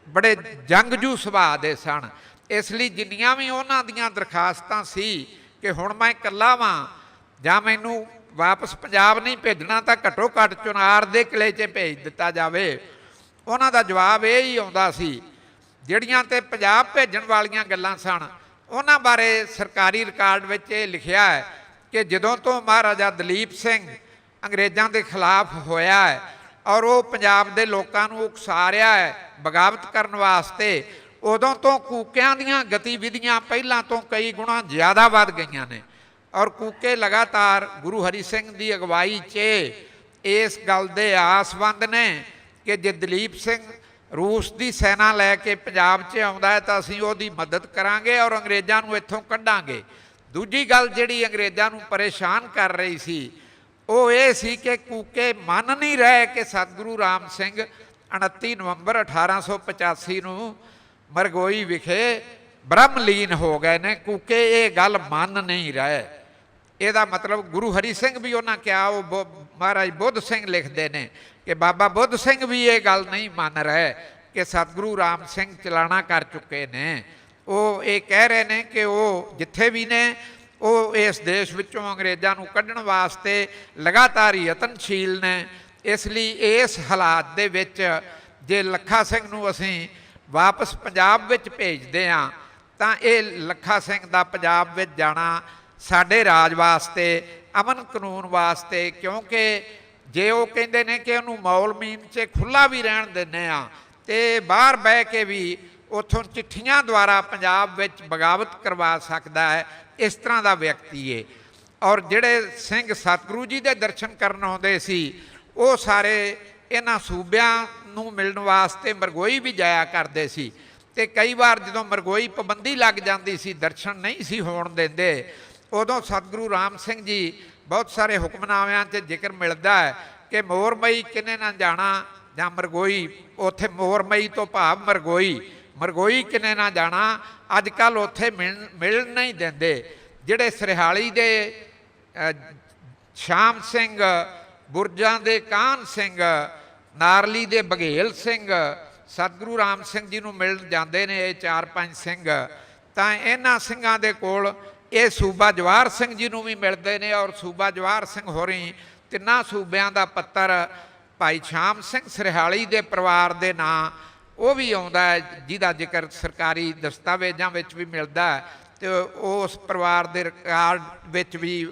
ਬੜੇ ਜੰਗਜੂ ਸੁਭਾਅ ਦੇ ਸਨ। ਇਸ ਲਈ ਜਿੰਨੀਆਂ ਵੀ ਉਹਨਾਂ ਦੀਆਂ ਦਰਖਾਸਤਾਂ ਸੀ ਕਿ ਹੁਣ ਮੈਂ ਇਕੱਲਾ ਵਾਂ, ਜਾਂ ਮੈਨੂੰ ਵਾਪਸ ਪੰਜਾਬ ਨਹੀਂ ਭੇਜਣਾ ਤਾਂ ਘੱਟੋ ਘੱਟ ਚੁਨਾਰ ਦੇ ਕਿਲੇ 'ਚ ਭੇਜ ਦਿੱਤਾ ਜਾਵੇ। ਉਹਨਾਂ ਦਾ ਜਵਾਬ ਇਹ ਹੀ ਆਉਂਦਾ ਸੀ, ਜਿਹੜੀਆਂ ਤੇ ਪੰਜਾਬ ਭੇਜਣ ਵਾਲੀਆਂ ਗੱਲਾਂ ਸਨ ਉਹਨਾਂ ਬਾਰੇ ਸਰਕਾਰੀ ਰਿਕਾਰਡ ਵਿੱਚ ਇਹ ਲਿਖਿਆ ਹੈ ਕਿ ਜਦੋਂ ਤੋਂ ਮਹਾਰਾਜਾ ਦਲੀਪ ਸਿੰਘ ਅੰਗਰੇਜ਼ਾਂ ਦੇ ਖਿਲਾਫ ਹੋਇਆ ਹੈ ਔਰ ਉਹ ਪੰਜਾਬ ਦੇ ਲੋਕਾਂ ਨੂੰ ਉਕਸਾ ਰਿਹਾ ਹੈ ਬਗਾਵਤ ਕਰਨ ਵਾਸਤੇ, ਉਦੋਂ ਤੋਂ ਕੂਕਿਆਂ ਦੀਆਂ ਗਤੀਵਿਧੀਆਂ ਪਹਿਲਾਂ ਤੋਂ ਕਈ ਗੁਣਾ ਜ਼ਿਆਦਾ ਵੱਧ ਗਈਆਂ ਨੇ। ਔਰ ਕੂਕੇ ਲਗਾਤਾਰ ਗੁਰੂ ਹਰੀ ਸਿੰਘ ਦੀ ਅਗਵਾਈ 'ਚ ਇਸ ਗੱਲ ਦੇ ਆਸਵੰਦ ਨੇ ਕਿ ਜੇ ਦਲੀਪ ਸਿੰਘ ਰੂਸ ਦੀ ਸੈਨਾ ਲੈ ਕੇ ਪੰਜਾਬ 'ਚ ਆਉਂਦਾ ਹੈ ਤਾਂ ਅਸੀਂ ਉਹਦੀ ਮਦਦ ਕਰਾਂਗੇ ਔਰ ਅੰਗਰੇਜ਼ਾਂ ਨੂੰ ਇੱਥੋਂ ਕੱਢਾਂਗੇ। ਦੂਜੀ ਗੱਲ ਜਿਹੜੀ ਅੰਗਰੇਜ਼ਾਂ ਨੂੰ ਪਰੇਸ਼ਾਨ ਕਰ ਰਹੀ ਸੀ, ਉਹ ਇਹ ਸੀ ਕਿ ਕੂਕੇ ਮੰਨ ਨਹੀਂ ਰਹੇ ਕਿ ਸਤਿਗੁਰੂ ਰਾਮ ਸਿੰਘ 29 ਨਵੰਬਰ 1885 ਨੂੰ ਮਰਗੋਈ ਵਿਖੇ ਬ੍ਰਹਮਲੀਨ ਹੋ ਗਏ ਨੇ। ਕੂਕੇ ਇਹ ਗੱਲ ਮੰਨ ਨਹੀਂ ਰਹੇ। ਇਹਦਾ ਮਤਲਬ ਗੁਰੂ ਹਰੀ ਸਿੰਘ ਵੀ ਉਹਨਾਂ ਕਿਹਾ, ਉਹ ਬੁ- ਮਹਾਰਾਜ ਬੁੱਧ ਸਿੰਘ ਲਿਖਦੇ ਨੇ ਕਿ ਬਾਬਾ ਬੁੱਧ ਸਿੰਘ ਵੀ ਇਹ ਗੱਲ ਨਹੀਂ ਮੰਨ ਰਹੇ ਕਿ ਸਤਿਗੁਰੂ ਰਾਮ ਸਿੰਘ ਚਲਾਣਾ ਕਰ ਚੁੱਕੇ ਨੇ। ਉਹ ਇਹ ਕਹਿ ਰਹੇ ਨੇ ਕਿ ਉਹ ਜਿੱਥੇ ਵੀ ਨੇ, ਉਹ ਇਸ ਦੇਸ਼ ਵਿੱਚੋਂ ਅੰਗਰੇਜ਼ਾਂ ਨੂੰ ਕੱਢਣ ਵਾਸਤੇ ਲਗਾਤਾਰ ਯਤਨਸ਼ੀਲ ਨੇ। ਇਸ ਲਈ ਇਸ ਹਾਲਾਤ ਦੇ ਵਿੱਚ ਜੇ ਲੱਖਾ ਸਿੰਘ ਨੂੰ ਅਸੀਂ ਵਾਪਸ ਪੰਜਾਬ ਵਿੱਚ ਭੇਜਦੇ ਹਾਂ, ਤਾਂ ਇਹ ਲੱਖਾ ਸਿੰਘ ਦਾ ਪੰਜਾਬ ਵਿੱਚ ਜਾਣਾ ਸਾਡੇ ਰਾਜ ਵਾਸਤੇ, ਅਮਨ ਕਾਨੂੰਨ ਵਾਸਤੇ, ਕਿਉਂਕਿ ਜੇ ਉਹ ਕਹਿੰਦੇ ਨੇ ਕਿ ਉਹਨੂੰ ਮੌਲਮੀਨ 'ਚ ਖੁੱਲਾ ਵੀ ਰਹਿਣ ਦਿੰਦੇ ਆ ਤੇ ਬਾਹਰ ਬਹਿ ਕੇ ਵੀ ਉਥੋਂ ਚਿੱਠੀਆਂ ਦੁਆਰਾ ਪੰਜਾਬ ਵਿੱਚ ਬਗਾਵਤ ਕਰਵਾ ਸਕਦਾ ਹੈ, ਇਸ ਤਰ੍ਹਾਂ ਦਾ ਵਿਅਕਤੀ ਏ। ਔਰ ਜਿਹੜੇ ਸਿੰਘ ਸਤਿਗੁਰੂ ਜੀ ਦੇ ਦਰਸ਼ਨ ਕਰਨ ਆਉਂਦੇ ਸੀ, ਉਹ ਸਾਰੇ ਇਹਨਾਂ ਸੂਬਿਆਂ ਨੂੰ ਮਿਲਣ ਵਾਸਤੇ ਮਰਗੋਈ ਵੀ ਜਾਇਆ ਕਰਦੇ ਸੀ। ਤੇ ਕਈ ਵਾਰ ਜਦੋਂ ਮਰਗੋਈ ਪਾਬੰਦੀ ਲੱਗ ਜਾਂਦੀ ਸੀ, ਦਰਸ਼ਨ ਨਹੀਂ ਸੀ ਹੋਣ ਦਿੰਦੇ ਉਦੋਂ ਸਤਿਗੁਰੂ ਰਾਮ ਸਿੰਘ ਜੀ ਬਹੁਤ ਸਾਰੇ ਹੁਕਮਨਾਮਿਆਂ 'ਚ ਜ਼ਿਕਰ ਮਿਲਦਾ ਹੈ ਕਿ ਮੋਰਮਈ ਕਿਨੇ ਨਾ ਜਾਣਾ ਜਾਂ ਮਰਗੋਈ, ਉੱਥੇ ਮੋਰਮਈ ਤੋਂ ਭਾਵ ਮਰਗੋਈ ਮਰਗੋਈ ਕਿਨੇ ਨਾ ਜਾਣਾ ਅੱਜ ਕੱਲ ਉੱਥੇ ਮਿਲ ਮਿਲ ਨਹੀਂ ਦਿੰਦੇ। ਜਿਹੜੇ ਸਰਹਾਲੀ ਦੇ ਸ਼ਾਮ ਸਿੰਘ, ਬੁਰਜਾਂ ਦੇ ਕਾਨ ਸਿੰਘ, ਨਾਰਲੀ ਦੇ ਬਘੇਲ ਸਿੰਘ, ਸਤਿਗੁਰੂ ਰਾਮ ਸਿੰਘ ਜੀ ਨੂੰ ਮਿਲਣ ਜਾਂਦੇ ਨੇ ਇਹ ਚਾਰ ਪੰਜ ਸਿੰਘ, ਤਾਂ ਇਹਨਾਂ ਸਿੰਘਾਂ ਦੇ ਕੋਲ ਇਹ ਸੂਬਾ ਜਵਾਰ ਸਿੰਘ ਜੀ ਨੂੰ ਵੀ ਮਿਲਦੇ ਨੇ ਔਰ ਸੂਬਾ ਜਵਾਰ ਸਿੰਘ ਹੋਰੀ ਤਿੰਨਾਂ ਸੂਬਿਆਂ ਦਾ ਪੱਤਰ ਭਾਈ ਸ਼ਾਮ ਸਿੰਘ ਸਰਹਾਲੀ ਦੇ ਪਰਿਵਾਰ ਦੇ ਨਾਂ, ਉਹ ਵੀ ਆਉਂਦਾ ਹੈ, ਜਿਹਦਾ ਜ਼ਿਕਰ ਸਰਕਾਰੀ ਦਸਤਾਵੇਜ਼ਾਂ ਵਿੱਚ ਵੀ ਮਿਲਦਾ ਹੈ ਤੇ ਉਸ ਪਰਿਵਾਰ ਦੇ ਰਿਕਾਰਡ ਵਿੱਚ ਵੀ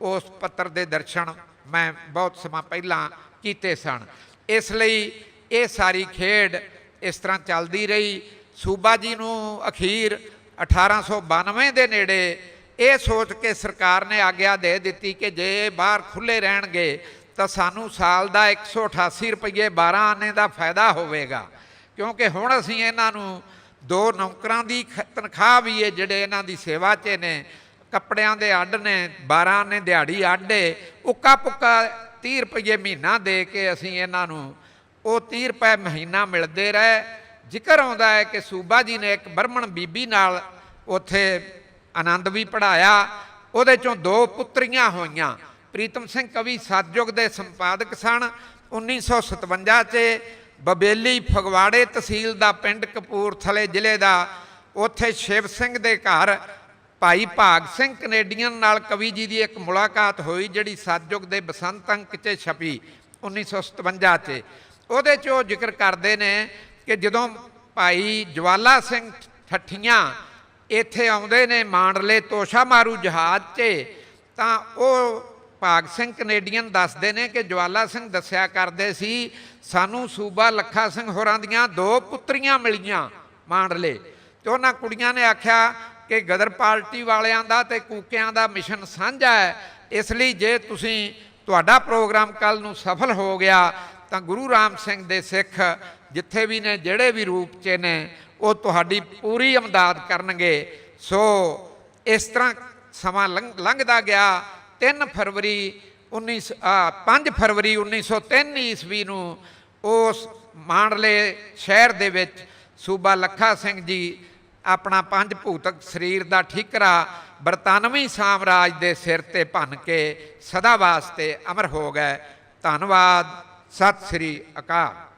ਉਸ ਪੱਤਰ ਦੇ ਦਰਸ਼ਨ ਮੈਂ ਬਹੁਤ ਸਮਾਂ ਪਹਿਲਾਂ ਕੀਤੇ ਸਨ। ਇਸ ਲਈ ਇਹ ਸਾਰੀ ਖੇਡ ਇਸ ਤਰ੍ਹਾਂ ਚੱਲਦੀ ਰਹੀ। ਸੂਬਾ ਜੀ ਨੂੰ ਅਖੀਰ 1892 ਦੇ ਨੇੜੇ ਇਹ ਸੋਚ ਕੇ ਸਰਕਾਰ ਨੇ ਆਗਿਆ ਦੇ ਦਿੱਤੀ ਕਿ ਜੇ ਇਹ ਬਾਹਰ ਖੁੱਲੇ ਰਹਿਣਗੇ, ਤਾਂ ਸਾਨੂੰ ਸਾਲ ਦਾ 188 ਰੁਪਏ 12 ਆਨੇ ਦਾ ਫਾਇਦਾ ਹੋਵੇਗਾ। ਕਿਉਂਕਿ ਹੁਣ ਅਸੀਂ ਇਹਨਾਂ ਨੂੰ ਦੋ ਨੌਕਰਾਂ ਦੀ ਖ- ਤਨਖਾਹ ਵੀ ਹੈ ਜਿਹੜੇ ਇਹਨਾਂ ਦੀ ਸੇਵਾ 'ਚ ਨੇ। ਕੱਪੜਿਆਂ ਦੇ ਅੱਡ ਨੇ 12 ਆਨੇ ਦਿਹਾੜੀ ਅੱਡੇ ਉੱਕਾ ਪੁੱਕਾ 30 ਰੁਪਏ ਮਹੀਨਾ ਦੇ ਕੇ ਅਸੀਂ ਇਹਨਾਂ ਨੂੰ, ਉਹ 30 ਰੁਪਏ ਮਹੀਨਾ ਮਿਲਦੇ ਰਹੇ। ਜ਼ਿਕਰ ਆਉਂਦਾ ਹੈ ਕਿ ਸੂਬਾ ਜੀ ਨੇ ਇੱਕ ਬਰਮਣ ਬੀਬੀ ਨਾਲ ਉੱਥੇ ਆਨੰਦ ਵੀ ਪੜਾਇਆ ਉਹਦੇ ਚੋਂ ਦੋ ਪੁੱਤਰੀਆਂ ਹੋਈਆਂ। ਪ੍ਰੀਤਮ ਸਿੰਘ ਕਵੀ ਸਤਜੁਗ ਦੇ ਸੰਪਾਦਕ ਸਨ 1957 'ਚ ਬਬੇਲੀ ਫਗਵਾੜੇ ਤਹਿਸੀਲ ਦਾ ਪਿੰਡ ਕਪੂਰਥਲੇ ਜ਼ਿਲ੍ਹੇ ਦਾ, ਉੱਥੇ ਸ਼ਿਵ ਸਿੰਘ ਦੇ ਘਰ ਭਾਈ ਭਾਗ ਸਿੰਘ ਕੈਨੇਡੀਅਨ ਨਾਲ ਕਵੀ ਜੀ ਦੀ ਇੱਕ ਮੁਲਾਕਾਤ ਹੋਈ, ਜਿਹੜੀ ਸਤਜੁਗ ਦੇ ਬਸੰਤ ਅੰਕ 'ਚ ਛਪੀ 1957 'ਚ। ਉਹਦੇ 'ਚ ਉਹ ਜ਼ਿਕਰ ਕਰਦੇ ਨੇ ਕਿ ਜਦੋਂ ਭਾਈ ਜਵਾਲਾ ਸਿੰਘ ਠੱਠੀਆਂ ਇੱਥੇ ਆਉਂਦੇ ਨੇ ਮਾਂਡਲੇ ਤੋਸ਼ਾ ਮਾਰੂ ਜਹਾਜ਼ 'ਚ, ਤਾਂ ਉਹ ਭਾਗ ਸਿੰਘ ਕੈਨੇਡੀਅਨ ਦੱਸਦੇ ਨੇ ਕਿ ਜਵਾਲਾ ਸਿੰਘ ਦੱਸਿਆ ਕਰਦੇ ਸੀ, ਸਾਨੂੰ ਸੂਬਾ ਲੱਖਾ ਸਿੰਘ ਹੋਰਾਂ ਦੀਆਂ ਦੋ ਪੁੱਤਰੀਆਂ ਮਿਲੀਆਂ ਮਾਂਡਲੇ। ਤੇ ਉਹਨਾਂ ਕੁੜੀਆਂ ਨੇ ਆਖਿਆ ਕਿ ਗਦਰ ਪਾਰਟੀ ਵਾਲਿਆਂ ਦਾ ਤੇ ਕੂਕਿਆਂ ਦਾ ਮਿਸ਼ਨ ਸਾਂਝਾ ਹੈ, ਇਸ ਲਈ ਜੇ ਤੁਸੀਂ ਤੁਹਾਡਾ ਪ੍ਰੋਗਰਾਮ ਕੱਲ ਨੂੰ ਸਫਲ ਹੋ ਗਿਆ, ਤਾਂ ਗੁਰੂ ਰਾਮ ਸਿੰਘ ਦੇ ਸਿੱਖ ਜਿੱਥੇ ਵੀ ਨੇ, ਜਿਹੜੇ ਵੀ ਰੂਪ 'ਚ ਨੇ ਉਹ ਤੁਹਾਡੀ ਪੂਰੀ ਇਮਦਾਦ ਕਰਨਗੇ। ਸੋ ਇਸ ਤਰ੍ਹਾਂ ਸਮਾਂ ਲੰਘ- ਲੰਘਦਾ ਗਿਆ। 3 ਫਰਵਰੀ 19 ਆ 5 ਫਰਵਰੀ 1903 ਈਸਵੀ ਨੂੰ ਉਸ ਮਾਂਡਲੇ ਸ਼ਹਿਰ ਦੇ ਵਿੱਚ ਸੂਬਾ ਲੱਖਾ ਸਿੰਘ ਜੀ ਆਪਣਾ ਪੰਜ ਭੂਤਕ ਸਰੀਰ ਦਾ ਠੀਕਰਾ ਬਰਤਾਨਵੀ ਸਾਮਰਾਜ ਦੇ ਸਿਰ ਤੇ ਭੰਨ ਕੇ ਸਦਾ ਵਾਸਤੇ ਅਮਰ ਹੋ ਗਏ। ਧੰਨਵਾਦ। ਸਤਿ ਸ੍ਰੀ ਅਕਾਲ।